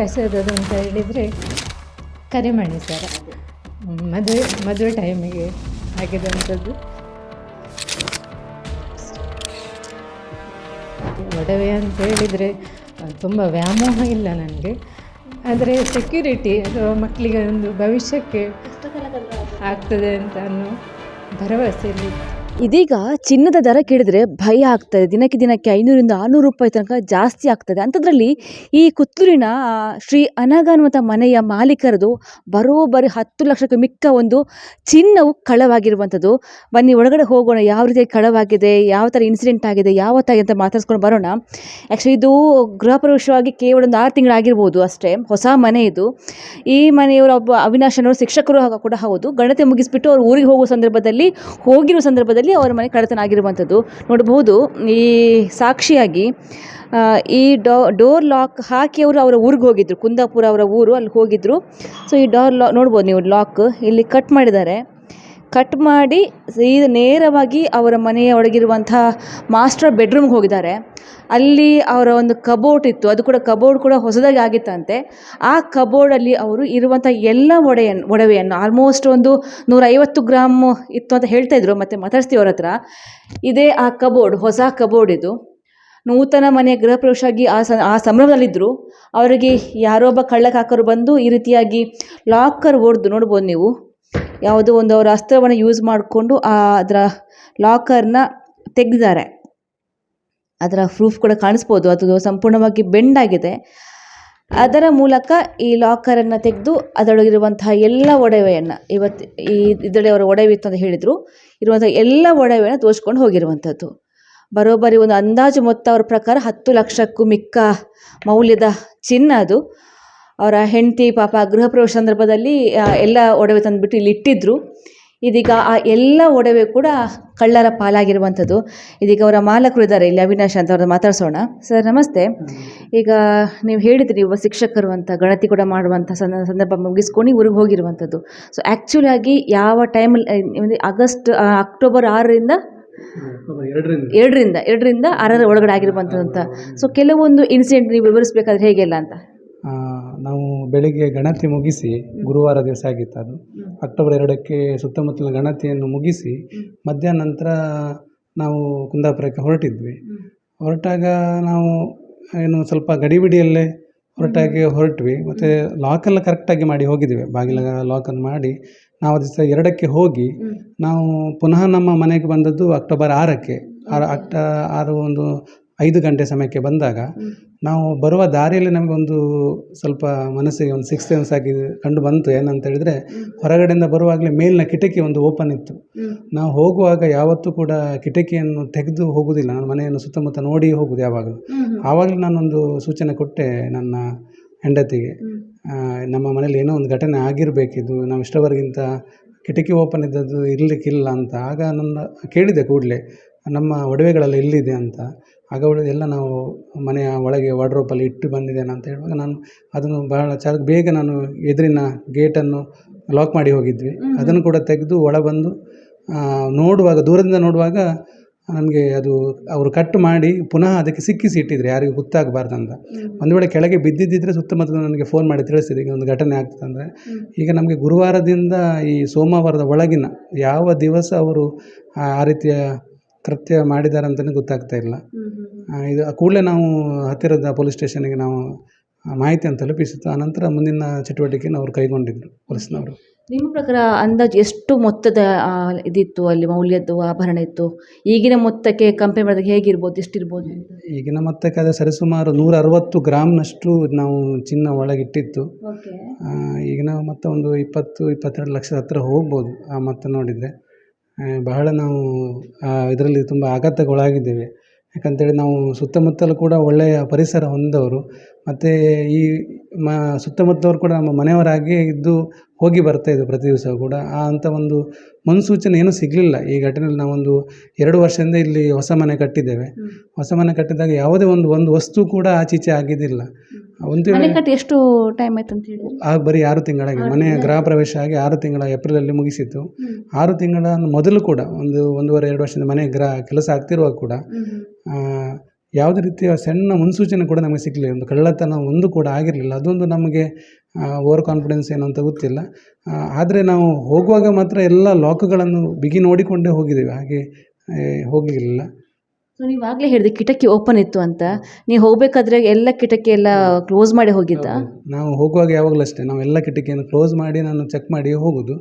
ಆದದ್ದು ಅಂತ ಹೇಳಿದರೆ ಕರಿಮಣಿ ಸರ. ಮದುವೆ ಮದುವೆ ಟೈಮಿಗೆ ಆಗಿದಂಥದ್ದು ಒಡವೆ ಅಂತ ಹೇಳಿದರೆ ತುಂಬ ವ್ಯಾಮೋಹ ಇಲ್ಲ ನನಗೆ. ಆದರೆ ಸೆಕ್ಯೂರಿಟಿ ಅಥವಾ ಮಕ್ಕಳಿಗೆ ಒಂದು ಭವಿಷ್ಯಕ್ಕೆ ಆಗ್ತದೆ ಅಂತ ಅನ್ನೋ ಭರವಸೆಯಲ್ಲಿ ಇದೀಗ ಚಿನ್ನದ ದರ ಕೇಳಿದ್ರೆ ಭಯ ಆಗ್ತದೆ ದಿನಕ್ಕೆ ದಿನಕ್ಕೆ ಐನೂರಿಂದ ಆರುನೂರು ರೂಪಾಯಿ ತನಕ ಜಾಸ್ತಿ ಆಗ್ತದೆ ಅಂಥದ್ರಲ್ಲಿ ಈ ಕುತ್ತೂರಿನ ಶ್ರೀ ಅನಗ ಮನೆಯ ಮಾಲೀಕರದು ಬರೋಬ್ಬರಿ ಹತ್ತು ಲಕ್ಷಕ್ಕೆ ಮಿಕ್ಕ ಒಂದು ಚಿನ್ನವು ಕಳವಾಗಿರುವಂಥದ್ದು. ಬನ್ನಿ, ಒಳಗಡೆ ಹೋಗೋಣ. ಯಾವ ರೀತಿ ಕಳವಾಗಿದೆ, ಯಾವ ಥರ ಇನ್ಸಿಡೆಂಟ್ ಆಗಿದೆ ಯಾವತ್ತಾಗಿ ಅಂತ ಮಾತಾಡ್ಸ್ಕೊಂಡು ಬರೋಣ. ಆ್ಯಕ್ಚುಲಿ ಇದು ಗೃಹ ಪ್ರವೇಶವಾಗಿ ಕೇವಲ ಒಂದು ಆರು ತಿಂಗಳಾಗಿರ್ಬೋದು ಅಷ್ಟೇ. ಹೊಸ ಮನೆ ಇದು. ಈ ಮನೆಯವರು ಒಬ್ಬ ಅವಿನಾಶನವರು ಶಿಕ್ಷಕರು ಕೂಡ ಹೌದು. ಗಣತೆ ಮುಗಿಸ್ಬಿಟ್ಟು ಅವರು ಊರಿಗೆ ಹೋಗೋ ಸಂದರ್ಭದಲ್ಲಿ, ಹೋಗಿರೋ ಸಂದರ್ಭದಲ್ಲಿ ಅವರ ಮನೆ ಕಳ್ಳತನ ಆಗಿರುವಂಥದ್ದು ನೋಡಬಹುದು, ಈ ಸಾಕ್ಷಿಯಾಗಿ ಈ ಡೋ, ಡೋರ್ ಲಾಕ್ ಹಾಕಿ ಅವರು ಅವರ ಊರಿಗೆ ಹೋಗಿದ್ರು. ಕುಂದಾಪುರ ಅವರ ಊರು ಅಲ್ಲಿ ಹೋಗಿದ್ರು. ಸೊ ಈ ಡೋರ್ ಲಾ, ನೋಡ್ಬೋದು ನೀವು, ಲಾಕ್ ಇಲ್ಲಿ ಕಟ್ ಮಾಡಿದ್ದಾರೆ. ಕಟ್ ಮಾಡಿ ಸೀದಾ ನೇರವಾಗಿ ಅವರ ಮನೆಯ ಒಳಗಿರುವಂಥ ಮಾಸ್ಟರ್ ಬೆಡ್ರೂಮ್ಗೆ ಹೋಗಿದ್ದಾರೆ. ಅಲ್ಲಿ ಅವರ ಒಂದು ಕಬೋರ್ಡ್ ಇತ್ತು. ಅದು ಕೂಡ ಕಬೋರ್ಡ್ ಕೂಡ ಹೊಸದಾಗಿ ಆಗಿತ್ತಂತೆ. ಆ ಕಬೋರ್ಡಲ್ಲಿ ಅವರು ಇರುವಂಥ ಎಲ್ಲ ಒಡೆಯನ್ನು ಒಡವೆಯನ್ನು ಆಲ್ಮೋಸ್ಟ್ ಒಂದು ನೂರೈವತ್ತು ಗ್ರಾಮ್ ಇತ್ತು ಅಂತ ಹೇಳ್ತಾ ಇದ್ರು. ಮತ್ತು ಮಾತಾಡ್ಸ್ತೀವಿ ಅವ್ರ ಹತ್ರ. ಇದೇ ಆ ಕಬೋರ್ಡ್, ಹೊಸ ಕಬೋರ್ಡ್ ಇದು. ನೂತನ ಮನೆ ಗೃಹ ಪ್ರವೇಶ ಆಗಿ ಆ ಸ, ಆ ಸಂಭ್ರಮದಲ್ಲಿದ್ದರು ಅವರಿಗೆ ಯಾರೋ ಒಬ್ಬ ಕಳ್ಳಕಾಕರು ಬಂದು ಈ ರೀತಿಯಾಗಿ ಲಾಕರ್ ಒಡೆದು ನೋಡ್ಬೋದು ನೀವು. ಯಾವುದೋ ಒಂದು ಅವರ ಅಸ್ತ್ರವನ್ನು ಯೂಸ್ ಮಾಡಿಕೊಂಡು ಅದರ ಲಾಕರ್ನ ತೆಗೆದಿದ್ದಾರೆ ಅದರ ಪ್ರೂಫ್ ಕೂಡ ಕಾಣಿಸ್ಬೋದು. ಅದು ಸಂಪೂರ್ಣವಾಗಿ ಬೆಂಡ್ ಆಗಿದೆ. ಅದರ ಮೂಲಕ ಈ ಲಾಕರನ್ನು ತೆಗೆದು ಅದರೊಳಗಿರುವಂತಹ ಎಲ್ಲ ಒಡವೆಯನ್ನು ಇವತ್ತು ಈ ಇದರಲ್ಲಿ ಅವರ ಒಡವೆ ಇತ್ತು ಅಂತ ಹೇಳಿದರು. ಇರುವಂಥ ಎಲ್ಲ ಒಡವೆಯನ್ನು ತೋರಿಸ್ಕೊಂಡು ಹೋಗಿರುವಂಥದ್ದು ಬರೋಬ್ಬರಿ ಒಂದು ಅಂದಾಜು ಮೊತ್ತ ಅವರ ಪ್ರಕಾರ ಹತ್ತು ಲಕ್ಷಕ್ಕೂ ಮಿಕ್ಕ ಮೌಲ್ಯದ ಚಿನ್ನ ಅದು. ಅವರ ಹೆಂಡತಿ, ಪಾಪ ಗೃಹ ಪ್ರವೇಶ ಸಂದರ್ಭದಲ್ಲಿ ಎಲ್ಲ ಒಡವೆ ತಂದುಬಿಟ್ಟು ಇಲ್ಲಿ ಇಟ್ಟಿದ್ರು. ಇದೀಗ ಆ ಎಲ್ಲ ಒಡವೆ ಕೂಡ ಕಳ್ಳರ ಪಾಲಾಗಿರುವಂಥದ್ದು. ಇದೀಗ ಅವರ ಮಾಲಕರು ಇದ್ದಾರೆ, ಇಲ್ಲಿ ಅವಿನಾಶ್ ಅಂತ ಅವ್ರನ್ನ ಮಾತಾಡ್ಸೋಣ. ಸರ್, ನಮಸ್ತೆ. ಈಗ ನೀವು ಹೇಳಿದ್ರಿ, ಒಬ್ಬ ಶಿಕ್ಷಕರು ಅಂತ, ಗಣತಿ ಕೂಡ ಮಾಡುವಂಥ ಸಂದ ಸಂದರ್ಭ ಮುಗಿಸ್ಕೊಂಡು ಊರಿಗೆ ಹೋಗಿರುವಂಥದ್ದು. ಸೊ ಆ್ಯಕ್ಚುಲಾಗಿ ಯಾವ ಟೈಮಲ್ಲಿ ಆಗಸ್ಟ್ ಅಕ್ಟೋಬರ್ ಆರರಿಂದ ಎರಡರಿಂದ ಎರಡರಿಂದ ಆರರ ಒಳಗಡೆ ಆಗಿರುವಂಥದ್ದು ಅಂತ. ಸೊ ಕೆಲವೊಂದು ಇನ್ಸಿಡೆಂಟ್ ನೀವು ವಿವರಿಸಬೇಕಾದ್ರೆ ಹೇಗೆಲ್ಲ ಅಂತ? ನಾವು ಬೆಳಿಗ್ಗೆ ಗಣತಿ ಮುಗಿಸಿ ಗುರುವಾರ ದಿವಸ ಆಗಿತ್ತು ಅದು. ಅಕ್ಟೋಬರ್ ಎರಡಕ್ಕೆ ಸುತ್ತಮುತ್ತಲಿನ ಗಣತಿಯನ್ನು ಮುಗಿಸಿ ಮಧ್ಯಾಹ್ನ ನಂತರ ನಾವು ಕುಂದಾಪುರಕ್ಕೆ ಹೊರಟಿದ್ವಿ. ಹೊರಟಾಗ ನಾವು ಏನು ಸ್ವಲ್ಪ ಗಡಿಬಿಡಿಯಲ್ಲೇ ಹೊರಟಾಗಿ ಹೊರಟ್ವಿ. ಮತ್ತು ಲಾಕೆಲ್ಲ ಕರೆಕ್ಟಾಗಿ ಮಾಡಿ ಹೋಗಿದ್ದೇವೆ. ಬಾಗಿಲ ಲಾಕನ್ನು ಮಾಡಿ ನಾವು ದಿವಸ ಎರಡಕ್ಕೆ ಹೋಗಿ ನಾವು ಪುನಃ ನಮ್ಮ ಮನೆಗೆ ಬಂದದ್ದು ಅಕ್ಟೋಬರ್ ಆರಕ್ಕೆ. ಆರು ಅಕ್ಟ ಆರು ಒಂದು ಐದು ಗಂಟೆ ಸಮಯಕ್ಕೆ ಬಂದಾಗ ನಾವು ಬರುವ ದಾರಿಯಲ್ಲಿ ನಮಗೊಂದು ಸ್ವಲ್ಪ ಮನಸ್ಸಿಗೆ ಒಂದು ಸಿಕ್ಸ್ ಸೆನ್ಸ್ ಆಗಿ ಕಂಡು ಬಂತು. ಏನಂತ ಹೇಳಿದರೆ ಹೊರಗಡೆಯಿಂದ ಬರುವಾಗಲೇ ಮೇಲಿನ ಕಿಟಕಿ ಒಂದು ಓಪನ್ ಇತ್ತು. ನಾವು ಹೋಗುವಾಗ ಯಾವತ್ತೂ ಕೂಡ ಕಿಟಕಿಯನ್ನು ತೆಗೆದು ಹೋಗುವುದಿಲ್ಲ ನಾನು ಮನೆಯನ್ನು ಸುತ್ತಮುತ್ತ ನೋಡಿ ಹೋಗುದು ಯಾವಾಗಲೂ. ಆವಾಗಲೂ ನಾನೊಂದು ಸೂಚನೆ ಕೊಟ್ಟೆ ನನ್ನ ಹೆಂಡತಿಗೆ. ನಮ್ಮ ಮನೇಲಿ ಏನೋ ಒಂದು ಘಟನೆ ಆಗಿರಬೇಕಿದ್ದು ನಾವು ಇಷ್ಟವರೆಗಿಂತ ಕಿಟಕಿ ಓಪನ್ ಇದ್ದದ್ದು ಇರಲಿಕ್ಕಿಲ್ಲ ಅಂತ. ಆಗ ನನ್ನ ಕೇಳಿದೆ ಕೂಡಲೇ ನಮ್ಮ ಒಡವೆಗಳೆಲ್ಲ ಎಲ್ಲಿದೆ ಅಂತ. ಆಗ ಉಳಿದೆಲ್ಲ ಎಲ್ಲ ನಾವು ಮನೆಯ ಒಳಗೆ ವಾರ್ಡ್ರೋಬಲ್ಲಿ ಇಟ್ಟು ಬಂದಿದ್ದೇನೆ ಅಂತ ಹೇಳುವಾಗ ನಾನು ಅದನ್ನು ಬಹಳ ಚ ಬೇಗ ನಾನು ಎದುರಿನ ಗೇಟನ್ನು ಲಾಕ್ ಮಾಡಿ ಹೋಗಿದ್ವಿ. ಅದನ್ನು ಕೂಡ ತೆಗೆದು ಒಳ ಬಂದು ನೋಡುವಾಗ ದೂರದಿಂದ ನೋಡುವಾಗ ನನಗೆ ಅದು ಅವರು ಕಟ್ ಮಾಡಿ ಪುನಃ ಅದಕ್ಕೆ ಸಿಕ್ಕಿಸಿ ಇಟ್ಟಿದ್ರು. ಯಾರಿಗೂ ಗೊತ್ತಾಗಬಾರ್ದಂತ. ಒಂದು ವೇಳೆ ಕೆಳಗೆ ಬಿದ್ದಿದ್ದಿದ್ರೆ ಸುತ್ತಮುತ್ತ ನನಗೆ ಫೋನ್ ಮಾಡಿ ತಿಳಿಸಿದೆ ಈಗ ಒಂದು ಘಟನೆ ಆಗ್ತದೆ ಅಂದರೆ. ಈಗ ನಮಗೆ ಗುರುವಾರದಿಂದ ಈ ಸೋಮವಾರದ ಒಳಗಿನ ಯಾವ ದಿವಸ ಅವರು ಆ ರೀತಿಯ ಕೃತ್ಯ ಮಾಡಿದ್ದಾರೆ ಅಂತಲೇ ಗೊತ್ತಾಗ್ತಾ ಇಲ್ಲ. ಇದು ಕೂಡಲೇ ನಾವು ಹತ್ತಿರದ ಪೊಲೀಸ್ ಸ್ಟೇಷನ್ಗೆ ನಾವು ಮಾಹಿತಿ ಮಾಹಿತಿಯನ್ನು ತಲುಪಿಸಿತ್ತು. ಆನಂತರ ಮುಂದಿನ ಚಟುವಟಿಕೆಯನ್ನು ಅವರು ಕೈಗೊಂಡಿದ್ದರು ಪೊಲೀಸ್ನವರು. ನಿಮ್ಮ ಪ್ರಕಾರ ಅಂದಾಜು ಎಷ್ಟು ಮೊತ್ತದ ಇದಿತ್ತು ಅಲ್ಲಿ ಮೌಲ್ಯದ್ದು ಆಭರಣ ಇತ್ತು? ಈಗಿನ ಮೊತ್ತಕ್ಕೆ ಕಂಪೇರ್ ಮಾಡಿದಾಗ ಹೇಗಿರ್ಬೋದು ಎಷ್ಟಿರ್ಬೋದು ಈಗಿನ ಮೊತ್ತಕ್ಕೆ ಅದೇ ಸರಿಸುಮಾರು ನೂರ ಅರವತ್ತು ಗ್ರಾಮ್ನಷ್ಟು ನಾವು ಚಿನ್ನ ಒಳಗಿಟ್ಟಿತ್ತು. ಈಗಿನ ಮೊತ್ತ ಒಂದು ಇಪ್ಪತ್ತು ಇಪ್ಪತ್ತೆರಡು ಲಕ್ಷದ ಹತ್ತಿರ ಹೋಗ್ಬೋದು ಆ ಮೊತ್ತ ನೋಡಿದರೆ. ಬಹಳ ನಾವು ಇದರಲ್ಲಿ ತುಂಬ ಆಘಾತಗೊಳಗಿದ್ದೇವೆ. ಯಾಕಂತೇಳಿ ನಾವು ಸುತ್ತಮುತ್ತಲು ಕೂಡ ಒಳ್ಳೆಯ ಪರಿಸರ ಹೊಂದವರು. ಮತ್ತು ಈ ಮ, ಸುತ್ತಮುತ್ತವರು ಕೂಡ ನಮ್ಮ ಮನೆಯವರಾಗಿಯೇ ಇದ್ದು ಹೋಗಿ ಬರ್ತಾ ಇದ್ದರು ಪ್ರತಿ ದಿವಸ ಕೂಡ. ಆ ಅಂಥ ಒಂದು ಮುನ್ಸೂಚನೆ ಏನೂ ಸಿಗಲಿಲ್ಲ. ಈ ಘಟನೆಯಲ್ಲಿ ನಾವೊಂದು ಎರಡು ವರ್ಷದಿಂದ ಇಲ್ಲಿ ಹೊಸ ಮನೆ ಕಟ್ಟಿದ್ದೇವೆ. ಹೊಸ ಮನೆ ಕಟ್ಟಿದಾಗ ಯಾವುದೇ ಒಂದು ಒಂದು ವಸ್ತು ಕೂಡ ಆಚೀಚೆ ಆಗಿದ್ದಿಲ್ಲ. ಒಂದು ಎಷ್ಟು ಟೈಮ್ ಆಯ್ತು ಅಂತ ಹೇಳಿದ್ರಿ? ಆಗ ಬರೀ ಆರು ತಿಂಗಳಾಗಿ ಮನೆಯ ಗೃಹ ಪ್ರವೇಶ ಆಗಿ ಆರು ತಿಂಗಳ ಏಪ್ರಿಲಲ್ಲಿ ಮುಗಿಸಿತ್ತು. ಆರು ತಿಂಗಳ ಮೊದಲು ಕೂಡ ಒಂದು ಒಂದೂವರೆ ಎರಡು ವರ್ಷದಿಂದ ಮನೆ ಗ್ರಹ ಕೆಲಸ ಆಗ್ತಿರುವಾಗ ಕೂಡ ಯಾವುದೇ ರೀತಿಯ ಸಣ್ಣ ಮುನ್ಸೂಚನೆ ಕೂಡ ನಮಗೆ ಸಿಗಲಿಲ್ಲ. ಒಂದು ಕಳ್ಳತನ ಒಂದು ಕೂಡ ಆಗಿರಲಿಲ್ಲ. ಅದೊಂದು ನಮಗೆ ಓವರ್ ಕಾನ್ಫಿಡೆನ್ಸ್ ಏನು ಅಂತ ಗೊತ್ತಿಲ್ಲ. ಆದರೆ ನಾವು ಹೋಗುವಾಗ ಮಾತ್ರ ಎಲ್ಲ ಲಾಕ್ಗಳನ್ನು ಬಿಗಿ ನೋಡಿಕೊಂಡೇ ಹೋಗಿದ್ದೇವೆ. ಹಾಗೆ ಹೋಗಲಿಲ್ಲ ಸೊ ನೀವು ಆಗಲೇ ಹೇಳಿದೆ ಕಿಟಕಿ ಓಪನ್ ಇತ್ತು ಅಂತ. ನೀವು ಹೋಗಬೇಕಾದ್ರೆ ಎಲ್ಲ ಕಿಟಕಿ ಎಲ್ಲ ಕ್ಲೋಸ್ ಮಾಡಿ ಹೋಗಿದ್ದ? ನಾವು ಹೋಗುವಾಗ ಯಾವಾಗಲೂ ಅಷ್ಟೇ. ನಾವು ಎಲ್ಲ ಕಿಟಕಿಯನ್ನು ಕ್ಲೋಸ್ ಮಾಡಿ ನಾನು ಚೆಕ್ ಮಾಡಿ ಹೋಗೋದು.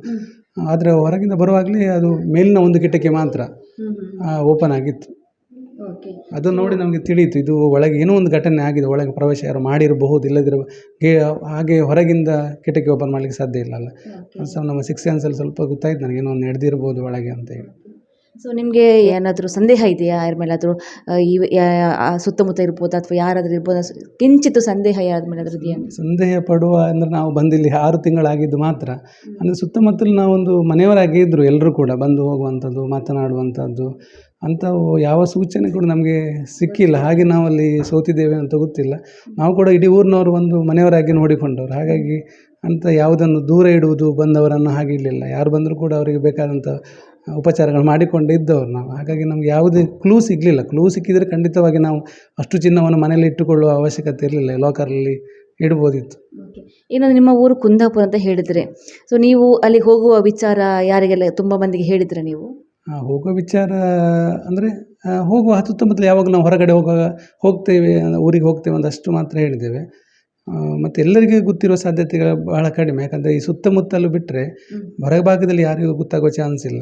ಆದರೆ ಹೊರಗಿಂದ ಬರುವಾಗಲೇ ಅದು ಮೇಲಿನ ಒಂದು ಕಿಟಕಿ ಮಾತ್ರ ಓಪನ್ ಆಗಿತ್ತು. ಅದು ನೋಡಿ ನಮಗೆ ತಿಳಿಯಿತು. ಇದು ಒಳಗೆ ಏನೋ ಒಂದು ಘಟನೆ ಆಗಿದೆ. ಒಳಗೆ ಪ್ರವೇಶ ಯಾರು ಮಾಡಿರಬಹುದು ಇಲ್ಲದಿರ ಗೆ ಹಾಗೆ ಹೊರಗಿಂದ ಕಿಟಕಿ ಓಪನ್ ಮಾಡಲಿಕ್ಕೆ ಸಾಧ್ಯ ಇಲ್ಲ ಅಲ್ಲ ಸೊ ನಮ್ಮ ಸಿಕ್ಸ್ ಸೆನ್ಸಲ್ಲಿ ಸ್ವಲ್ಪ ಗೊತ್ತಾಯ್ತು ನನಗೆ. ಏನೋ ಒಂದು ನಡೆದಿರ್ಬೋದು ಒಳಗೆ ಅಂತ ಹೇಳಿ. ಸೊ ನಿಮಗೆ ಏನಾದರೂ ಸಂದೇಹ ಇದೆಯಾ? ಯಾರ ಮೇಲಾದರೂ ಈ ಸುತ್ತಮುತ್ತ ಇರ್ಬೋದು ಅಥವಾ ಯಾರಾದರೂ ಇರ್ಬೋದು? ಕಿಂಚಿತ್ತು ಸಂದೇಹ ಯಾರ ಮೇಲಾದರೂ ಇದೆಯಾ? ಸಂದೇಹ ಪಡುವ ಅಂದರೆ ನಾವು ಬಂದಿಲ್ಲಿ ಆರು ತಿಂಗಳಾಗಿದ್ದು ಮಾತ್ರ. ಅಂದರೆ ಸುತ್ತಮುತ್ತಲು ನಾವೊಂದು ಮನೆಯವರಾಗಿದ್ದರು ಎಲ್ಲರೂ ಕೂಡ ಬಂದು ಹೋಗುವಂಥದ್ದು ಮಾತನಾಡುವಂಥದ್ದು ಅಂಥವು ಯಾವ ಸೂಚನೆ ಕೂಡ ನಮಗೆ ಸಿಕ್ಕಿಲ್ಲ. ಹಾಗೆ ನಾವಲ್ಲಿ ಸೋತಿದ್ದೇವೆ ಅಂತ ಗೊತ್ತಿಲ್ಲ. ನಾವು ಕೂಡ ಇಡೀ ಊರಿನವರು ಒಂದು ಮನೆಯವರಾಗಿ ನೋಡಿಕೊಂಡವರು. ಹಾಗಾಗಿ ಅಂತ ಯಾವುದನ್ನು ದೂರ ಇಡುವುದು ಬಂದವರನ್ನು ಹಾಗೆ ಇಡಲಿಲ್ಲ ಯಾರು ಬಂದರೂ ಕೂಡ ಅವರಿಗೆ ಬೇಕಾದಂಥ ಉಪಚಾರಗಳು ಮಾಡಿಕೊಂಡು ಇದ್ದವರು ನಾವು. ಹಾಗಾಗಿ ನಮ್ಗೆ ಯಾವುದೇ ಕ್ಲೂ ಸಿಗಲಿಲ್ಲ. ಕ್ಲೂ ಸಿಕ್ಕಿದರೆ ಖಂಡಿತವಾಗಿ ನಾವು ಅಷ್ಟು ಚಿನ್ನವನ್ನು ಮನೆಯಲ್ಲಿ ಇಟ್ಟುಕೊಳ್ಳುವ ಅವಶ್ಯಕತೆ ಇರಲಿಲ್ಲ. ಲೋಕರಲ್ಲಿ ಇಡ್ಬೋದಿತ್ತು. ಏನಂದ್ರೆ ನಿಮ್ಮ ಊರು ಕುಂದಾಪುರ ಅಂತ ಹೇಳಿದರೆ ಸೊ ನೀವು ಅಲ್ಲಿ ಹೋಗುವ ವಿಚಾರ ಯಾರಿಗೆಲ್ಲ ತುಂಬ ಮಂದಿಗೆ ಹೇಳಿದ್ರೆ ನೀವು? ಆ, ಹೋಗುವ ವಿಚಾರ ಅಂದರೆ ಹೋಗುವ ಸುತ್ತಮುತ್ತಲು ಯಾವಾಗಲೂ ನಾವು ಹೊರಗಡೆ ಹೋಗುವಾಗ ಹೋಗ್ತೇವೆ ಊರಿಗೆ ಹೋಗ್ತೇವೆ ಒಂದಷ್ಟು ಮಾತ್ರ ಹೇಳಿದ್ದೇವೆ. ಮತ್ತು ಎಲ್ಲರಿಗೂ ಗೊತ್ತಿರುವ ಸಾಧ್ಯತೆಗಳು ಬಹಳ ಕಡಿಮೆ. ಯಾಕಂದರೆ ಈ ಸುತ್ತಮುತ್ತಲು ಬಿಟ್ಟರೆ ಹೊರಭಾಗದಲ್ಲಿ ಯಾರಿಗೂ ಗೊತ್ತಾಗುವ ಚಾನ್ಸ್ ಇಲ್ಲ.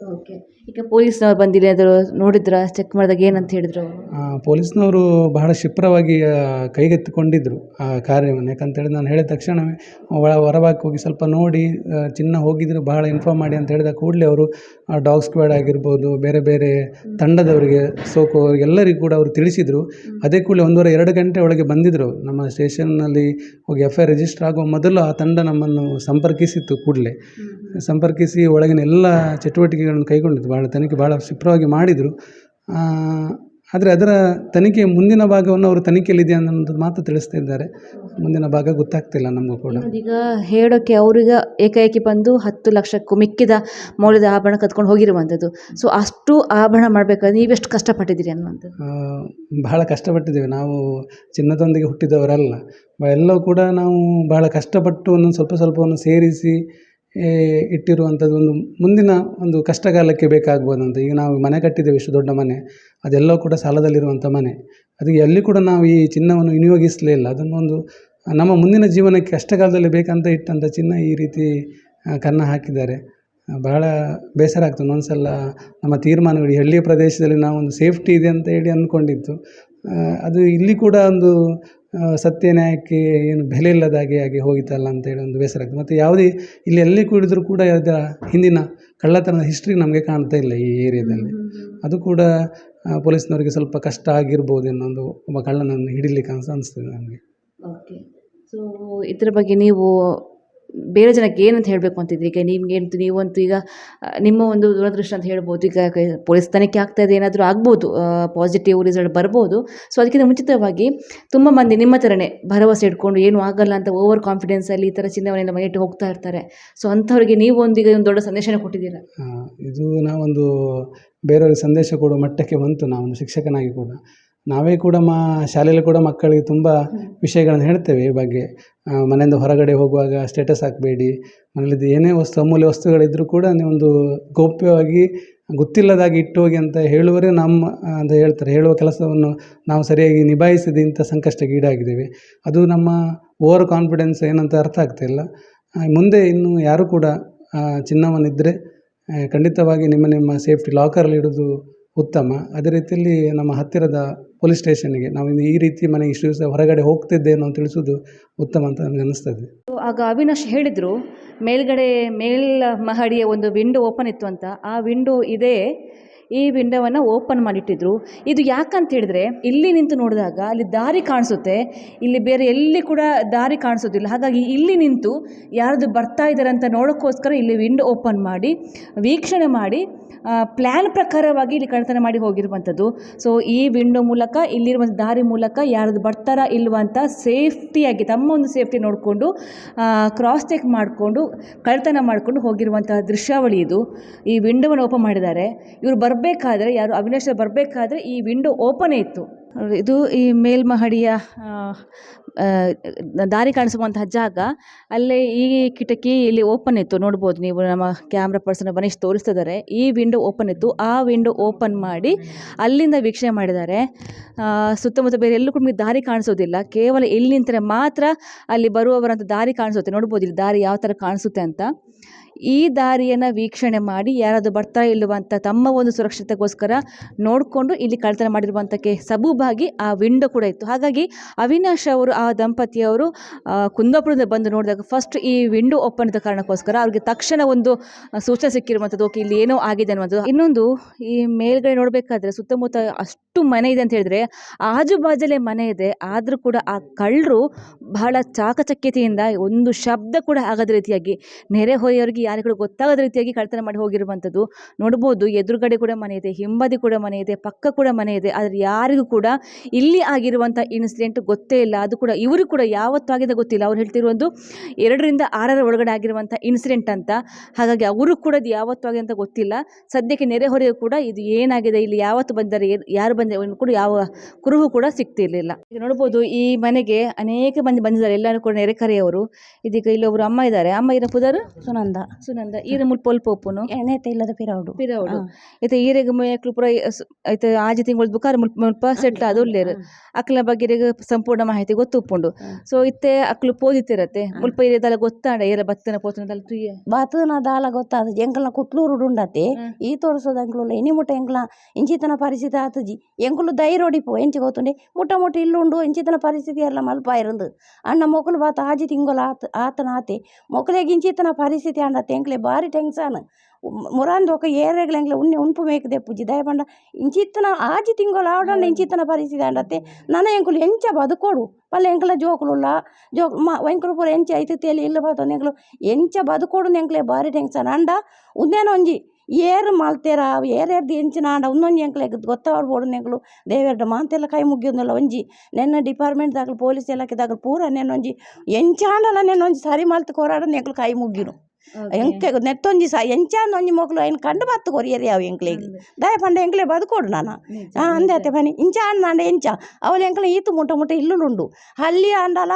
ಓಕೆ ಈಗ ಪೊಲೀಸ್ನವ್ರು ಬಂದಿಲ್ಲ ಅದು ನೋಡಿದ್ರ ಚೆಕ್ ಮಾಡಿದಾಗ ಏನಂತ ಹೇಳಿದ್ರು ಅವರು? ಆ, ಪೊಲೀಸ್ನವರು ಬಹಳ ಕ್ಷಿಪ್ರವಾಗಿ ಆ, ಕೈಗೆತ್ತಿಕೊಂಡಿದ್ದರು ಆ ಕಾರ್ಯವನ್ನು. ಯಾಕಂತೇಳಿ ನಾನು ಹೇಳಿದ ತಕ್ಷಣವೇ ಒಳ ಹೊರಭಾಗಕ್ಕೆ ಹೋಗಿ ಸ್ವಲ್ಪ ನೋಡಿ ಆ, ಚಿನ್ನ ಹೋಗಿದ್ರು ಬಹಳ ಇನ್ಫಾರ್ಮ್ ಮಾಡಿ ಅಂತ ಹೇಳಿದ ಕೂಡಲೇ ಅವರು ಡಾಗ್ ಸ್ಕ್ವಾಡ್ ಆಗಿರ್ಬೋದು ಬೇರೆ ಬೇರೆ ತಂಡದವರಿಗೆ ಸೋಕೋ ಎಲ್ಲರಿಗೂ ಕೂಡ ಅವರು ತಿಳಿಸಿದರು. ಅದೇ ಕೂಡಲೇ ಒಂದೂವರೆ ಎರಡು ಗಂಟೆ ಒಳಗೆ ಬಂದಿದ್ದರು. ನಮ್ಮ ಸ್ಟೇಷನ್ನಲ್ಲಿ ಹೋಗಿ ಎಫ್ ಐ ಆರ್ ರಿಜಿಸ್ಟರ್ ಆಗುವ ಮೊದಲು ಆ ತಂಡ ನಮ್ಮನ್ನು ಸಂಪರ್ಕಿಸಿತ್ತು ಕೂಡಲೇ. ಸಂಪರ್ಕಿಸಿ ಒಳಗಿನ ಎಲ್ಲ ಚಟುವಟಿಕೆಗಳನ್ನು ಕೈಗೊಂಡಿದ್ದು ಭಾಳ ತನಿಖೆ ಭಾಳ ಕ್ಷಿಪ್ರವಾಗಿ ಮಾಡಿದರು. ಆದರೆ ಅದರ ತನಿಖೆ ಮುಂದಿನ ಭಾಗವನ್ನು ಅವರು ತನಿಖೆಯಲ್ಲಿದೆ ಅನ್ನೋದು ಮಾತ್ರ ತಿಳಿಸ್ತಾ ಇದ್ದಾರೆ. ಮುಂದಿನ ಭಾಗ ಗೊತ್ತಾಗ್ತಿಲ್ಲ ನಮಗೂ ಕೂಡ. ಈಗ ಹೇಳೋಕ್ಕೆ ಅವ್ರಿಗೆ ಏಕಾಏಕಿ ಬಂದು ಹತ್ತು ಲಕ್ಷಕ್ಕೂ ಮಿಕ್ಕಿದ ಮೌಲ್ಯದ ಆಭರಣ ಕತ್ಕೊಂಡು ಹೋಗಿರುವಂಥದ್ದು. ಸೊ ಅಷ್ಟು ಆಭರಣ ಮಾಡಬೇಕಾದ್ರೆ ನೀವೆಷ್ಟು ಕಷ್ಟಪಟ್ಟಿದ್ದೀರಿ ಅನ್ನುವಂಥದ್ದು? ಬಹಳ ಕಷ್ಟಪಟ್ಟಿದ್ದೇವೆ. ನಾವು ಚಿನ್ನದೊಂದಿಗೆ ಹುಟ್ಟಿದವರಲ್ಲ. ಎಲ್ಲವೂ ಕೂಡ ನಾವು ಬಹಳ ಕಷ್ಟಪಟ್ಟು ಒಂದೊಂದು ಸ್ವಲ್ಪ ಸ್ವಲ್ಪವನ್ನು ಸೇರಿಸಿ ಇಟ್ಟಿರುವಂಥದ್ದು ಒಂದು ಮುಂದಿನ ಒಂದು ಕಷ್ಟಕಾಲಕ್ಕೆ ಬೇಕಾಗ್ಬೋದಂತ ಈಗ ನಾವು ಮನೆ ಕಟ್ಟಿದ್ದೇವೆ, ಇಷ್ಟು ದೊಡ್ಡ ಮನೆ. ಅದೆಲ್ಲವೂ ಕೂಡ ಸಾಲದಲ್ಲಿರುವಂಥ ಮನೆ. ಅದಕ್ಕೆ ಎಲ್ಲಿ ಕೂಡ ನಾವು ಈ ಚಿನ್ನವನ್ನು ವಿನಿಯೋಗಿಸಲೇ ಇಲ್ಲ. ಅದನ್ನು ಒಂದು, ನಮ್ಮ ಮುಂದಿನ ಜೀವನಕ್ಕೆ ಕಷ್ಟಕಾಲದಲ್ಲಿ ಬೇಕಂತ ಇಟ್ಟಂಥ ಚಿನ್ನ ಈ ರೀತಿ ಕನ್ನ ಹಾಕಿದ್ದಾರೆ. ಬಹಳ ಬೇಸರ ಆಗ್ತದೆ. ಒಂದ್ಸಲ ನಮ್ಮ ತೀರ್ಮಾನಗಳು ಹಳ್ಳಿಯ ಪ್ರದೇಶದಲ್ಲಿ ನಾವು ಒಂದು ಸೇಫ್ಟಿ ಇದೆ ಅಂತ ಹೇಳಿ ಅಂದ್ಕೊಂಡಿತ್ತು ಅದು ಇಲ್ಲಿ ಕೂಡ ಒಂದು ಸತ್ಯ ನ್ಯಾಯಕ್ಕೆ ಏನು ಬೆಲೆ ಇಲ್ಲದಾಗೆ ಆಗಿ ಹಾಗೆ ಹೋಗಿತ್ತಲ್ಲ ಅಂತೇಳಿ ಒಂದು ಬೇಸರ ಆಗ್ತದೆ. ಮತ್ತು ಯಾವುದೇ ಇಲ್ಲಿ ಎಲ್ಲಿ ಕೂಡಿದ್ರು ಕೂಡ ಅದರ ಹಿಂದಿನ ಕಳ್ಳತನದ ಹಿಸ್ಟ್ರಿ ನಮಗೆ ಕಾಣ್ತಾ ಇಲ್ಲ ಈ ಏರಿಯಾದಲ್ಲಿ. ಅದು ಕೂಡ ಪೊಲೀಸ್ನವರಿಗೆ ಸ್ವಲ್ಪ ಕಷ್ಟ ಆಗಿರ್ಬೋದು ಅನ್ನೋ ಒಂದು ಒಬ್ಬ ಕಳ್ಳನನ್ನು ಹಿಡಿಲಿಕ್ಕೆ ಅನ್ಸ್ ಅನಿಸ್ತದೆ ನನಗೆ ಓಕೆ ಸೊ ಇದ್ರ ಬಗ್ಗೆ ನೀವು ಬೇರೆ ಜನಕ್ಕೆ ಏನಂತ ಹೇಳಬೇಕು ಅಂತಿದ್ರಿ ಈಗ ನಿಮ್ಗೆ ಏನು ನೀವಂತೂ ಈಗ ನಿಮ್ಮ ಒಂದು ದುರದೃಷ್ಟ ಅಂತ ಹೇಳ್ಬೋದು. ಈಗ ಪೊಲೀಸ್ ತನಿಖೆ ಆಗ್ತಾ ಇದೆ, ಏನಾದರೂ ಆಗ್ಬೋದು ಪಾಸಿಟಿವ್ ರಿಸಲ್ಟ್ ಬರ್ಬೋದು. ಸೊ ಅದಕ್ಕಿಂತ ಮುಂಚಿತವಾಗಿ ತುಂಬ ಮಂದಿ ನಿಮ್ಮ ಥರನೇ ಭರವಸೆ ಇಟ್ಕೊಂಡು ಏನೂ ಆಗಲ್ಲ ಅಂತ ಓವರ್ ಕಾನ್ಫಿಡೆನ್ಸಲ್ಲಿ ಈ ಥರ ಚಿನ್ನವನ್ನೆಲ್ಲ ಇಟ್ಟು ಹೋಗ್ತಾ ಇರ್ತಾರೆ. ಸೊ ಅಂಥವ್ರಿಗೆ ನೀವು ಒಂದೀಗ ಒಂದು ದೊಡ್ಡ ಸಂದೇಶನ ಕೊಟ್ಟಿದ್ದೀರಾ? ಇದು ನಾವೊಂದು ಬೇರೆಯವ್ರಿಗೆ ಸಂದೇಶ ಕೊಡೋ ಮಟ್ಟಕ್ಕೆ ಬಂತು. ನಾವೊಂದು ಶಿಕ್ಷಕನಾಗಿ ಕೂಡ. ನಾವೇ ಕೂಡ ಮಾ ಶಾಲೆಯಲ್ಲಿ ಕೂಡ ಮಕ್ಕಳಿಗೆ ತುಂಬ ವಿಷಯಗಳನ್ನು ಹೇಳ್ತೇವೆ ಈ ಬಗ್ಗೆ. ಮನೆಯಿಂದ ಹೊರಗಡೆ ಹೋಗುವಾಗ ಸ್ಟೇಟಸ್ ಹಾಕಬೇಡಿ. ಮನೇಲಿದ್ದು ಏನೇ ವಸ್ತು ಅಮೂಲ್ಯ ವಸ್ತುಗಳಿದ್ದರೂ ಕೂಡ ನೀವೊಂದು ಗೌಪ್ಯವಾಗಿ ಗೊತ್ತಿಲ್ಲದಾಗಿ ಇಟ್ಟು ಹೋಗಿ ಅಂತ ಹೇಳುವರೆ ನಮ್ಮ ಅಂತ ಹೇಳ್ತಾರೆ. ಹೇಳುವ ಕೆಲಸವನ್ನು ನಾವು ಸರಿಯಾಗಿ ನಿಭಾಯಿಸದೆ ಇಂಥ ಸಂಕಷ್ಟಕ್ಕೆ ಈಡಾಗಿದ್ದೇವೆ. ಅದು ನಮ್ಮ ಓವರ್ ಕಾನ್ಫಿಡೆನ್ಸ್ ಏನಂತ ಅರ್ಥ ಆಗ್ತಾಯಿಲ್ಲ ಆ, ಮುಂದೆ ಇನ್ನು ಯಾರು ಕೂಡ ಚಿನ್ನವನ್ನಿದ್ದರೆ ಖಂಡಿತವಾಗಿ ನಿಮ್ಮ ನಿಮ್ಮ ಸೇಫ್ಟಿ ಲಾಕರಲ್ಲಿ ಇಡೋದು ಉತ್ತಮ. ಅದೇ ರೀತಿಯಲ್ಲಿ ನಮ್ಮ ಹತ್ತಿರದ ಪೊಲೀಸ್ ಸ್ಟೇಷನ್ಗೆ ನಾವು ಇನ್ನು ಈ ರೀತಿ ಮನೆ ಇಷ್ಟು ದಿವಸ ಹೊರಗಡೆ ಹೋಗ್ತಿದ್ದೇನೋ ಅಂತ ತಿಳಿಸೋದು ಉತ್ತಮ ಅಂತ ನನಗೆ ಅನಿಸ್ತದೆ ಆಗ ಅವಿನಾಶ್ ಹೇಳಿದರು, ಮೇಲ್ಗಡೆ ಮೇಲ್ ಮಹಡಿಯ ಒಂದು ವಿಂಡೋ ಓಪನ್ ಇತ್ತು ಅಂತ. ಆ ವಿಂಡೋ ಇದೆ, ಈ ವಿಂಡೋವನ್ನು ಓಪನ್ ಮಾಡಿಟ್ಟಿದ್ರು. ಇದು ಯಾಕಂತ ಹೇಳಿದ್ರೆ, ಇಲ್ಲಿ ನಿಂತು ನೋಡಿದಾಗ ಅಲ್ಲಿ ದಾರಿ ಕಾಣಿಸುತ್ತೆ. ಇಲ್ಲಿ ಬೇರೆ ಎಲ್ಲಿ ಕೂಡ ದಾರಿ ಕಾಣಿಸೋದಿಲ್ಲ. ಹಾಗಾಗಿ ಇಲ್ಲಿ ನಿಂತು ಯಾರ್ದು ಬರ್ತಾ ಇದ್ದಾರೆ ಅಂತ ನೋಡೋಕ್ಕೋಸ್ಕರ ಇಲ್ಲಿ ವಿಂಡೋ ಓಪನ್ ಮಾಡಿ, ವೀಕ್ಷಣೆ ಮಾಡಿ ಪ್ಲ್ಯಾನ್ ಪ್ರಕಾರವಾಗಿ ಇಲ್ಲಿ ಕಳ್ಳತನ ಮಾಡಿ ಹೋಗಿರುವಂಥದ್ದು. ಸೊ ಈ ವಿಂಡೋ ಮೂಲಕ ಇಲ್ಲಿರುವಂಥ ದಾರಿ ಮೂಲಕ ಯಾರದು ಬರ್ತಾರ ಇಲ್ವಾ ಅಂತ ಸೇಫ್ಟಿಯಾಗಿ ತಮ್ಮ ಒಂದು ಸೇಫ್ಟಿ ನೋಡಿಕೊಂಡು ಕ್ರಾಸ್ ಚೆಕ್ ಮಾಡಿಕೊಂಡು, ಕಳ್ಳತನ ಮಾಡಿಕೊಂಡು ಹೋಗಿರುವಂತಹ ದೃಶ್ಯಾವಳಿ ಇದು. ಈ ವಿಂಡೋವನ್ನು ಓಪನ್ ಮಾಡಿದ್ದಾರೆ. ಇವರು ಬರಬೇಕಾದ್ರೆ, ಯಾರು ಅವಿನಾಶ್ ಬರಬೇಕಾದ್ರೆ ಈ ವಿಂಡೋ ಓಪನೇ ಇತ್ತು. ಇದು ಈ ಮೇಲ್ಮಹಡಿಯ ದಾರಿ ಕಾಣಿಸುವಂತಹ ಜಾಗ. ಅಲ್ಲೇ ಈ ಕಿಟಕಿ ಇಲ್ಲಿ ಓಪನ್ ಇತ್ತು, ನೋಡ್ಬೋದು ನೀವು ನಮ್ಮ ಕ್ಯಾಮ್ರಾ ಪರ್ಸನ್ ಬನೀಶ್ ತೋರಿಸ್ತಿದ್ದಾರೆ. ಈ ವಿಂಡೋ ಓಪನ್ ಇತ್ತು, ಆ ವಿಂಡೋ ಓಪನ್ ಮಾಡಿ ಅಲ್ಲಿಂದ ವೀಕ್ಷಣೆ ಮಾಡಿದ್ದಾರೆ. ಸುತ್ತಮುತ್ತ ಬೇರೆ ಎಲ್ಲೂ ಕೂಡ ದಾರಿ ಕಾಣಿಸೋದಿಲ್ಲ. ಕೇವಲ ಇಲ್ಲಿ ನಿಂತರೆ ಮಾತ್ರ ಅಲ್ಲಿ ಬರುವವರಂತ ದಾರಿ ಕಾಣಿಸುತ್ತೆ. ನೋಡ್ಬೋದು ಇಲ್ಲಿ ದಾರಿ ಯಾವ ಥರ ಕಾಣಿಸುತ್ತೆ ಅಂತ. ಈ ದಾರಿಯನ್ನು ವೀಕ್ಷಣೆ ಮಾಡಿ ಯಾರಾದರೂ ಬರ್ತಾ ಇಲ್ಲವಂಥ ತಮ್ಮ ಒಂದು ಸುರಕ್ಷತೆಗೋಸ್ಕರ ನೋಡಿಕೊಂಡು ಇಲ್ಲಿ ಕಳ್ತನ ಮಾಡಿರುವಂಥಕ್ಕೆ ಸಬೂಬಾಗಿ ಆ ವಿಂಡೋ ಕೂಡ ಇತ್ತು. ಹಾಗಾಗಿ ಅವಿನಾಶ್ ಅವರು, ಆ ದಂಪತಿಯವರು ಕುಂದಾಪುರದಿಂದ ಬಂದು ನೋಡಿದಾಗ ಫಸ್ಟ್ ಈ ವಿಂಡೋ ಓಪನ್ ಇದ್ದ ಕಾರಣಕ್ಕೋಸ್ಕರ ಅವ್ರಿಗೆ ತಕ್ಷಣ ಒಂದು ಸೂಚನೆ ಸಿಕ್ಕಿರುವಂಥದ್ದು ಓಕೆ, ಇಲ್ಲಿ ಏನೋ ಆಗಿದೆ ಅನ್ನುವಂಥದ್ದು. ಇನ್ನೊಂದು, ಈ ಮೇಲ್ಗಡೆ ನೋಡಬೇಕಾದ್ರೆ ಸುತ್ತಮುತ್ತ ಅಷ್ಟು ಮನೆ ಇದೆ ಅಂತ ಹೇಳಿದ್ರೆ ಆಜು ಬಾಜಲ್ಲೇ ಮನೆ ಇದೆ. ಆದರೂ ಕೂಡ ಆ ಕಳ್ಳರು ಬಹಳ ಚಾಕಚಕ್ಯತೆಯಿಂದ ಒಂದು ಶಬ್ದ ಕೂಡ ಆಗದ ರೀತಿಯಾಗಿ ನೆರೆ ಹೊರೆಯವರಿಗೆ ಯಾರಿಗೂ ಗೊತ್ತಾಗದ ರೀತಿಯಾಗಿ ಕಳ್ತನ ಮಾಡಿ ಹೋಗಿರುವಂಥದ್ದು. ನೋಡ್ಬೋದು, ಎದುರುಗಡೆ ಕೂಡ ಮನೆ ಇದೆ, ಹಿಂಬದಿ ಕೂಡ ಮನೆ ಇದೆ, ಪಕ್ಕ ಕೂಡ ಮನೆ ಇದೆ, ಆದರೆ ಯಾರಿಗೂ ಕೂಡ ಇಲ್ಲಿ ಆಗಿರುವಂಥ ಇನ್ಸಿಡೆಂಟ್ ಗೊತ್ತೇ ಇಲ್ಲ. ಅದು ಕೂಡ ಇವರು ಕೂಡ ಯಾವತ್ತೂ ಆಗಿದೆ ಗೊತ್ತಿಲ್ಲ. ಅವ್ರು ಹೇಳ್ತಿರುವುದು ಎರಡರಿಂದ ಆರರ ಒಳಗಡೆ ಆಗಿರುವಂಥ ಇನ್ಸಿಡೆಂಟ್ ಅಂತ. ಹಾಗಾಗಿ ಅವರು ಕೂಡ ಅದು ಯಾವತ್ತೂ ಆಗಿದೆ ಅಂತ ಗೊತ್ತಿಲ್ಲ. ಸದ್ಯಕ್ಕೆ ನೆರೆಹೊರೆಯು ಕೂಡ ಇದು ಏನಾಗಿದೆ, ಇಲ್ಲಿ ಯಾವತ್ತು ಬಂದರೆ ಯಾರು ಬಂದರೆ ಕೂಡ ಯಾವ ಕುರುಹು ಕೂಡ ಸಿಗ್ತಿರಲಿಲ್ಲ. ಈಗ ನೋಡ್ಬೋದು, ಈ ಮನೆಗೆ ಅನೇಕ ಮಂದಿ ಬಂದಿದ್ದಾರೆ. ಎಲ್ಲರೂ ಕೂಡ ನೆರೆಕರೆಯವರು ಇದೀಗ ಇಲ್ಲೊಬ್ರು ಅಮ್ಮ ಇದ್ದಾರೆ. ಅಮ್ಮ ಇರೋ ಪುದರು? ಸುನಂದ. ಸುನಂದ ಈರ ಮುಲ್ ಪೋಪುನು ಏನೇತೆ ಇಲ್ಲದ ಪಿರೌಡು. ಪಿರಾವುಡು ಐತೆ ಈರೆಗ ಮೇಕ್ಲು ಪೂರ ಐತೆ ಆಜಿ ತಿಂಗಳು ಬುಕಾರ ಮುಲ್ಪ ಮುಲ್ಪ ಸೆಟ್ಲ್ ಅದು ಉಳ್ಳೇರು ಅಕ್ಲ ಬಗ್ಗೆ ಸಂಪೂರ್ಣ ಮಾಹಿತಿ ಗೊತ್ತುಪ್ಪುಂಡು. ಸೊ ಇತ್ತೆ ಅಕ್ಲು ಪೋದಿತ್ತಿರತ್ತೆ. ಮುಲ್ಪ ಇರೆದಲ್ಲ ಗೊತ್ತಾಂಡ ಏರ ಬತ್ತನ ಪೋತನದಲ್ಲ ತುಯ್ಯ? ಬಾತುನ ದಾಲ ಗೊತ್ತಾದ. ಎಂಕಲ್ನ ಕುಟ್ಲೂರು ಉಂಡತೆ ಈ ತೋರಿಸೋದ ಎಂಕ್ಲು ಇನಿ ಮುಟ ಎಂಕ್ಲ ಇಂಚಿತನ ಪರಿಸ್ಥಿತಿ ಆತಜಿ. ಎಂಕುಲು ಧೈರ್ಯ ಪೋ ಎಂಚಿ ಗೊತ್ತುಂಡೆ? ಮುಟ್ಟ ಮುಟ್ಟ ಇಲ್ಲುಂಡು ಇಂಚಿತನ ಪರಿಸ್ಥಿತಿ ಎಲ್ಲ ಮಲ್ಪ ಇರಂದು. ಅಣ್ಣ ಮೊಕಲು ಬಾತ ಆಜಿ ತಿಂಗಲ ಆತ ಆತನ ಆತೆ. ಮೊಕಲೆಗೆ ಇಂಚಿತನ ಪರಿಸ್ಥಿತಿ ಅಂಡತ್ತೆ ತೆಂಕ್ಲೆ ಭಾರಿ ಟೆನ್ಸಾನ ಮುರಾಂದೋಕ ಏರೆಗ್ಲ ಎಂಕ್ಲೆ ಉಣ್ಣೆ ಉಣ್ಪು ಮೇಕದೆ ಪೂಜಿ ದಯಪಂಡ ಇಂಚಿತ್ತನ ಆಜಿ ತಿಂಗಳು ಆವಡಂಡ ಇಂಚಿತ್ತನ ಪರಿಸ್ಥಿತಿ ಅಂಡತ್ತೆ ನನ್ನ ಎಂಕುಲು ಎಂಚ ಬದುಕೋಡು. ಪಲ್ಲ ಎಂಕಲ ಜೋಕುಲುಲ್ಲ. ಜೋಕ್ ಮ ಎಂಕುಲು ಪೂರ ಎಂಚ ಐತು ತೆಲಿ ಇಲ್ಲ ಬರ್ತದೆ ಎಂಕ್ಲು ಎಂಚ ಬದುಕೋಡು ಎಂಕ್ಲೆ ಭಾರಿ ಟೆನ್ಸನ್ ಅಂಡ ಒಂಜಿ ಏರು ಮಾಲ್ತೇರ ಏರೇರ್ದು ಎಂಚಿನ ಆಂಡ ಒಂದೊಂದು ಎಂಕ್ಲೆಗ್ ಗೊತ್ತಾವ್ರು ಬೋಡು ನೆಂಕ್ಲು ದೇವೇರ್ಡ ಮಾಂತೆಲ್ಲ ಕೈ ಮುಗಿಯೋದಲ್ಲ ಒಂಜಿ. ನೆನ್ನ ಡಿಪಾರ್ಟ್ಮೆಂಟ್ದಾಗಲು ಪೊಲೀಸ್ ಇಲಾಖೆದಾಗಲು ಪೂರ ನೆನ್ನೊಂಜಿ ಎಂಚಾಂಡಲ ನೆನ್ನೊಂಜಿ ಸರಿ ಮಾಲ್ತು ಕೋರಾಡ ನೆಂಕ್ಲು ಕೈ ಮುಗ್ಗಿನು ಎಂಕೆಗೆ ನೆತ್ತೊಂಜಿ ಸಹ ಎಂಚಾಂದ ಒಂಜಿ ಮೊಕುಲು ಐನ್ ಕಂಡು ಬತ್ತು ಕೊರಿಯರಿ ಅವ್ ಎಂಕ್ಲೆಗ್ ದಾಯ ಪಂಡ ಎಂಕ್ಲೆ ಬದುಕೋಡು ನಾನು. ಅಂದೆ ಅತ್ತೆ ಪನಿ ಇಂಚ ಅಂಡ ಎಂಚ. ಅವಳು ಎಂಕ್ಲೆ ಈತು ಮುಟ ಮುಟ ಇಲ್ಲುಂಡು ಅಲ್ಲಿ ಅಂಡಲ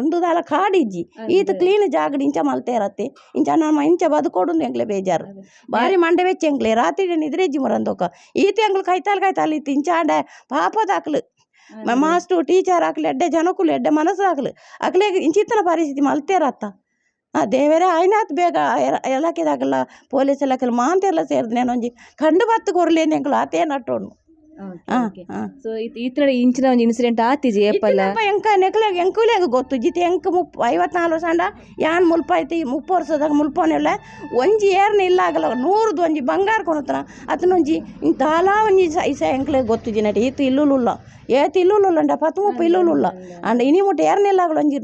ಒಂದು ದಾಲ ಕಾಡಿಜ್ಜಿ. ಈತು ಕ್ಲೀನ್ ಜಾಗಡ್ ಇಂಚ ಮಲ್ತೇರತ್ತೆ ಇಂಚ ನಮ್ಮ ಇಂಚ ಬದುಕೋಡು ಎಂಕ್ಲೆ ಬೇಜಾರು. ಭಾರಿ ಮಂಡೆ ವೆಚ್ಚ ಎಂಕ್ಲೆ ರಾತ್ರಿ ನಿದ್ರೆಜ್ಜಿ ಮರಂದೋಕ. ಈತು ಎಂಕ್ಲು ಕೈತಾಲ್ ಕೈತಾಲ್ ಈತು ಇಂಚ ಅಂಡ ಪಾಪದಾಕ್ಲು ಮಾಸ್ಟು ಟೀಚರ್ ಹಾಕ್ಲಿ ಎಡ್ಡೆ ಜನಕ್ಕೂ ಎಡ್ಡೆ ಮನಸ್ಸು ಹಾಕ್ಲಿ ಅಕ್ಲೆ ಇಂಚಿತ್ತನ ಪರಿಸ್ಥಿತಿ ಮಲ್ತೇರತ್ತ ಆ ದೇವರೇ ಆಯ್ನಾತ್ ಬೇಗ ಎಲ್ಲ ಪೊಲೀಸ್ ಪೋಲೀಸ್ ಮಾಂತೆಲ್ಲ ಸೇರ್ದು ನೇನೊಂಜಿ ಕಂಡು ಬತ್ತ್ ಕೊರ್ಲೆ ಆತೇ ಆತೆ ಸೊ ಈ ತರ ಇಂಚಿನ ಒಂದು ಇನ್ಸಿಡೆಂಟ್ ಆತಿಜಿ ಏಪಲ್ಲ ಎಂಕ ನೆಕ್ಲೆ ಎಂಕುಲೆಗ ಗೊತ್ತು. ಜಿತಿ ಎಂಕ ಮುಪ್ ಐವತ್ನಾಲ್ಕು ಸಂಡ ಯಾನ್ ಮುಲ್ಪ ಐತಿ ಮುಪ್ಪ ವರ್ಷದಾಗ ಮುಲ್ಪನೆಲ್ಲ ಒಂಜಿ ಏರ್ನ ಇಲ್ಲ ಆಗಲ್ಲ ನೂರದು ಒಂಜಿ ಬಂಗಾರ ಕೊನತನ ಅತನೊಂಜಿ ಇಂತಾಲ ಒಂಜಿ ಸೈಸ ಎಂಕ್ಲೆ ಗೊತ್ತು ಜಿನಟಿ ಈತು ಇಲ್ಲುಲುಲ್ಲ. ಏತ್ ಇಲ್ಲುಲುಲ್ಲ ಅಂಡ ಪತ್ತು ಮುಪ್ಪ ಇಲ್ಲುಲುಲ್ಲ. ಅಂಡ ಇನಿ ಮುಟ್ಟ ಏರ್ನ ಆಗಲ್ಲ ಒಂಜಿ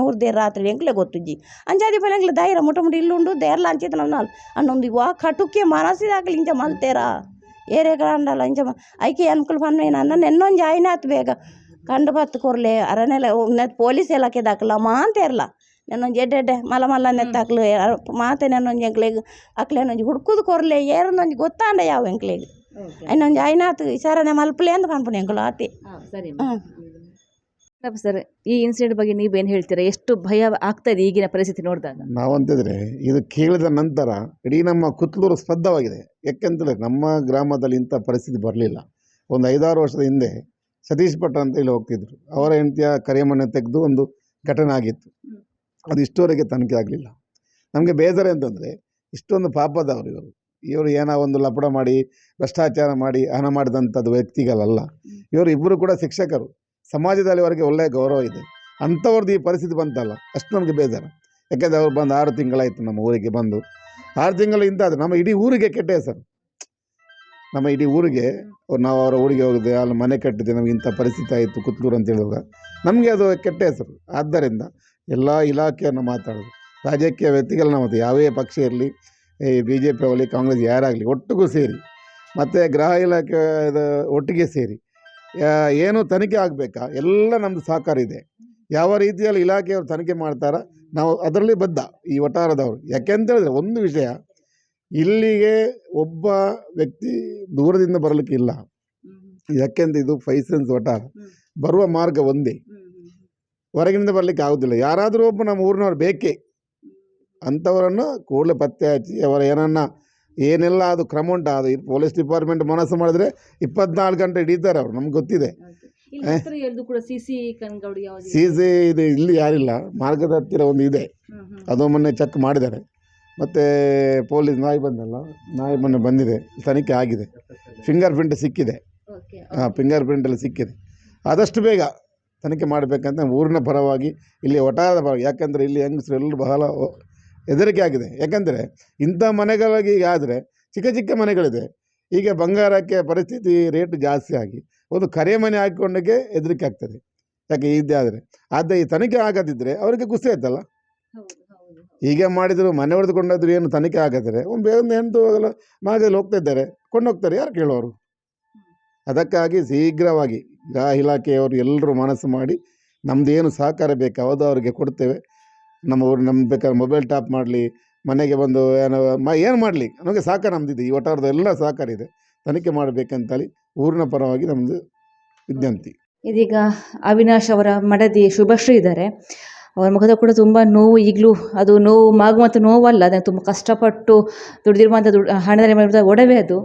ನೂರು ದೇರ್ ರಾತ್ರಿ ಎಂಕ್ಲೆ ಗೊತ್ತುಜ್ಜಿ ಅಂಜಾದಿ ಪನ ಎಂಕ್ಲೆ ಧೈರ್ಯ ಮುಟ್ಟ ಮುಟ್ಟ ಇಲ್ಲುಂಡು ದೇರ್ಲ ಅಂಚಿತ ಅಂಡ ಅನ್ನೊಂದು ವಾ ಕಟುಕ್ಕೆ ಮನಸ್ಸಿದಾಗಲಿ ಇಂಚ ಮಲ್ತೇರಾ? ಇಂಚ ಮ- ಐಕೆ ಅನ್ಕುಲ್ ಪನ್ಮೇನ ನನ್ನ ನೆನ್ನೊಂಜಿ ಆಯ್ನಾತ್ ಬೇಗ. ಕಂಡು ಬತ್ತು ಕೊರ್ಲೆ ಅರನೆಲ್ಲ ನೆತ್ ಪೊಲೀಸ್ ಇಲಾಖೆ ದಾಖಲ. ಮಾಂತೇರ್ಲ ನೆನ್ನೊಂಜಿ ಎಡ್ಡೆ ಎಡ್ಡೆ ಮಲ ಮಲ್ಲ ನೆತ್ತಾಕ್ಲು ಮಾತೆ ನೆನ್ನೊಂಜಿ ಎಂಕ್ಲೆಗ್ ಅಕ್ಲೇನೊಂಜಿ ಹುಡ್ಕುದು ಕೊರ್ಲೆ ಏರನೊಂಜಿ ಗೊತ್ತಾಂಡ ಯಾವ ಎಂಕ್ಲೆಗ್. ಐನೊಂಜಿ ಆಯ್ನಾತ್ ವಿಚಾರಣೆ ಮಲ್ಪಲೆ ಅಂತ ಪನ್ಪುಣಿ ಎಂಕುಲು ಆತಿ. ಸರಿ ಸರ್? ಈ ಇನ್ಸಿಡೆಂಟ್ ಬಗ್ಗೆ ನೀವೇನು ಹೇಳ್ತೀರಾ? ಎಷ್ಟು ಭಯ ಆಗ್ತದೆ ಈಗಿನ ಪರಿಸ್ಥಿತಿ ನೋಡಿದಾಗ? ನಾವಂತಿದ್ರೆ ಇದು ಕೇಳಿದ ನಂತರ ಇಡೀ ನಮ್ಮ ಕುತ್ಲೂರು ಸ್ತಬ್ಧವಾಗಿದೆ. ಯಾಕೆಂತಂದರೆ ನಮ್ಮ ಗ್ರಾಮದಲ್ಲಿ ಇಂಥ ಪರಿಸ್ಥಿತಿ ಬರಲಿಲ್ಲ. ಒಂದು ಐದಾರು ವರ್ಷದ ಹಿಂದೆ ಸತೀಶ್ ಭಟ್ ಅಂತ ಇಲ್ಲಿ ಹೋಗ್ತಿದ್ರು. ಅವರ ಹೆಂಡತಿಯ ಕರೆಮಣ್ಣೆ ತೆಗೆದು ಒಂದು ಘಟನೆ ಆಗಿತ್ತು. ಅದು ಇಷ್ಟುವರೆಗೆ ತನಿಖೆ ಆಗಲಿಲ್ಲ. ನಮಗೆ ಬೇಜಾರು ಅಂತಂದರೆ ಇಷ್ಟೊಂದು ಪಾಪದವರು ಇವರು. ಇವರು ಏನೋ ಒಂದು ಲಪಡ ಮಾಡಿ ಭ್ರಷ್ಟಾಚಾರ ಮಾಡಿ ಹಣ ಮಾಡಿದಂಥದ್ದು ವ್ಯಕ್ತಿಗಳಲ್ಲ. ಇವರು ಇಬ್ಬರು ಕೂಡ ಶಿಕ್ಷಕರು. ಸಮಾಜದಲ್ಲಿ ಅವರಿಗೆ ಒಳ್ಳೆಯ ಗೌರವ ಇದೆ. ಅಂಥವ್ರದ್ದು ಈ ಪರಿಸ್ಥಿತಿ ಬಂತಲ್ಲ, ಅಷ್ಟು ನಮಗೆ ಬೇಜಾರು. ಯಾಕೆಂದರೆ ಅವ್ರು ಬಂದು ಆರು ತಿಂಗಳಾಯಿತು ನಮ್ಮ ಊರಿಗೆ ಬಂದು. ಆರು ತಿಂಗಳು ಇಂಥದ್ದು ನಮ್ಮ ಇಡೀ ಊರಿಗೆ ಕೆಟ್ಟ ಹೆಸರು. ನಮ್ಮ ಇಡೀ ಊರಿಗೆ ನಾವು ಅವರ ಊರಿಗೆ ಹೋಗಿದೆ ಅಲ್ಲಿ ಮನೆ ಕಟ್ಟಿದೆ ನಮಗೆ ಇಂಥ ಪರಿಸ್ಥಿತಿ ಆಯಿತು ಕುತ್ಲೂರು ಅಂತ ಹೇಳುವಾಗ ನಮಗೆ ಅದು ಕೆಟ್ಟ ಹೆಸರು. ಆದ್ದರಿಂದ ಎಲ್ಲ ಇಲಾಖೆಯನ್ನು ಮಾತಾಡೋದು. ರಾಜಕೀಯ ವ್ಯಕ್ತಿಗಳನ್ನ ಮತ್ತು ಯಾವೇ ಪಕ್ಷ ಇರಲಿ, ಈ ಬಿ ಜೆ ಪಿ ಆಗಲಿ, ಕಾಂಗ್ರೆಸ್ ಯಾರಾಗಲಿ ಒಟ್ಟಿಗೂ ಸೇರಿ, ಮತ್ತು ಗೃಹ ಇಲಾಖೆ ಒಟ್ಟಿಗೆ ಸೇರಿ ಏನು ತನಿಖೆ ಆಗಬೇಕಾ? ಎಲ್ಲ ನಮ್ಮದು ಸಹಕಾರ ಇದೆ. ಯಾವ ರೀತಿಯಲ್ಲಿ ಇಲಾಖೆಯವರು ತನಿಖೆ ಮಾಡ್ತಾರ? ನಾವು ಅದರಲ್ಲಿ ಬದ್ಧ ಈ ವಠಾರದವರು. ಯಾಕೆಂತೇಳಿದ್ರೆ ಒಂದು ವಿಷಯ ಇಲ್ಲಿಗೆ ಒಬ್ಬ ವ್ಯಕ್ತಿ ದೂರದಿಂದ ಬರಲಿಕ್ಕೆ ಇಲ್ಲ. ಯಾಕೆಂದ್ರೆ ಇದು ಫೈಸನ್ಸ್ ವಟಾರ ಬರುವ ಮಾರ್ಗ ಒಂದೇ. ಹೊರಗಿನಿಂದ ಬರಲಿಕ್ಕೆ ಆಗೋದಿಲ್ಲ. ಯಾರಾದರೂ ಒಬ್ಬ ನಮ್ಮ ಊರಿನವ್ರು ಬೇಕೇ? ಅಂಥವರನ್ನು ಕೂಡಲೇ ಪತ್ತೆ ಹಚ್ಚಿ ಅವರ ಏನನ್ನ ಏನೆಲ್ಲ ಅದು ಕ್ರಮ ಉಂಟು? ಅದು ಪೊಲೀಸ್ ಡಿಪಾರ್ಟ್ಮೆಂಟ್ ಮನಸ್ಸು ಮಾಡಿದ್ರೆ ಇಪ್ಪತ್ನಾಲ್ಕು ಗಂಟೆ ಹಿಡಿತಾರೆ ಅವ್ರು ನಮ್ಗೆ ಗೊತ್ತಿದೆ. ಸಿ ಸಿ ಇದು? ಇಲ್ಲಿ ಯಾರಿಲ್ಲ ಮಾರ್ಗದ ಹತ್ತಿರ ಒಂದು ಇದೆ. ಅದು ಮೊನ್ನೆ ಚೆಕ್ ಮಾಡಿದ್ದಾರೆ. ಮತ್ತು ಪೊಲೀಸ್ ನಾಯಿ ಬಂದಲ್ಲ ನಾಯಿ ಮೊನ್ನೆ ಬಂದಿದೆ ತನಿಖೆ ಆಗಿದೆ. ಫಿಂಗರ್ ಪ್ರಿಂಟ್ ಸಿಕ್ಕಿದೆ. ಹಾಂ ಫಿಂಗರ್ ಪ್ರಿಂಟಲ್ಲಿ ಸಿಕ್ಕಿದೆ. ಆದಷ್ಟು ಬೇಗ ತನಿಖೆ ಮಾಡಬೇಕಂತ ಊರಿನ ಪರವಾಗಿ ಇಲ್ಲಿ ಒಟ್ಟಾರದ ಪರವಾಗಿ ಯಾಕಂದರೆ ಇಲ್ಲಿ ಹೆಂಗಸರು ಎಲ್ಲರೂ ಬಹಳ ಹೆದರಿಕೆ ಆಗಿದೆ. ಯಾಕಂದರೆ ಇಂಥ ಮನೆಗಳಿಗೆ ಈಗ ಆದರೆ ಚಿಕ್ಕ ಚಿಕ್ಕ ಮನೆಗಳಿದೆ. ಈಗ ಬಂಗಾರಕ್ಕೆ ಪರಿಸ್ಥಿತಿ ರೇಟ್ ಜಾಸ್ತಿ ಆಗಿ ಒಂದು ಕರೆ ಮನೆ ಹಾಕಿಕೊಂಡಕ್ಕೆ ಹೆದರಿಕೆ ಆಗ್ತದೆ. ಯಾಕೆ ಇದ್ದೇ ಆದರೆ? ಆದರೆ ಈ ತನಿಖೆ ಆಗದಿದ್ದರೆ ಅವರಿಗೆ ಖುಷಿ ಆಯ್ತಲ್ಲ? ಹೀಗೆ ಮಾಡಿದ್ರು ಮನೆ ಹೊಡೆದುಕೊಂಡಾದ್ರು ಏನು ತನಿಖೆ ಆಗದಿದ್ರೆ ಒಂದು ಹೆಣ್ಣು ಹೋಗಲ್ಲ ಮಾರ್ಗದಲ್ಲಿ ಹೋಗ್ತಾ ಇದ್ದಾರೆ. ಕೊಂಡೋಗ್ತಾರೆ ಯಾರು ಕೇಳೋರು? ಅದಕ್ಕಾಗಿ ಶೀಘ್ರವಾಗಿ ಗೃಹ ಇಲಾಖೆಯವರು ಎಲ್ಲರೂ ಮನಸ್ಸು ಮಾಡಿ ನಮ್ಮದೇನು ಏನು ಸಹಕಾರ ಬೇಕು ಅದು ಅವರಿಗೆ ಕೊಡ್ತೇವೆ. ನಮ್ಮ ಊರು ನಮ್ಮ ಬೇಕಾದ್ರೆ ಮೊಬೈಲ್ ಟಾಪ್ ಮಾಡಲಿ, ಮನೆಗೆ ಬಂದು ಏನೋ ಮ, ಏನು ಮಾಡಲಿ? ನಮಗೆ ಸಹಕಾರ ನಮ್ದಿದೆ. ಈ ವಟಾರದ ಎಲ್ಲ ಸಹಕಾರ ಇದೆ. ತನಿಖೆ ಮಾಡಬೇಕಂತೇಳಿ ಊರಿನ ಪರವಾಗಿ ನಮ್ಮದು ವಿದ್ಯಂತಿ ಇದೀಗ ಅವಿನಾಶ್ ಅವರ ಮಡದಿ ಶುಭಶ್ರೀ ಇದ್ದಾರೆ. ಅವರ ಮುಖದ ಕೂಡ ತುಂಬ ನೋವು, ಈಗಲೂ ಅದು ನೋವು ಮಾಗುವಂಥ ನೋವಲ್ಲ, ಅದನ್ನು ತುಂಬ ಕಷ್ಟಪಟ್ಟು ದುಡಿದಿರುವಂಥ ದುಡ್, ಹಣದಲ್ಲಿ ಒಡವೆ ಅದು.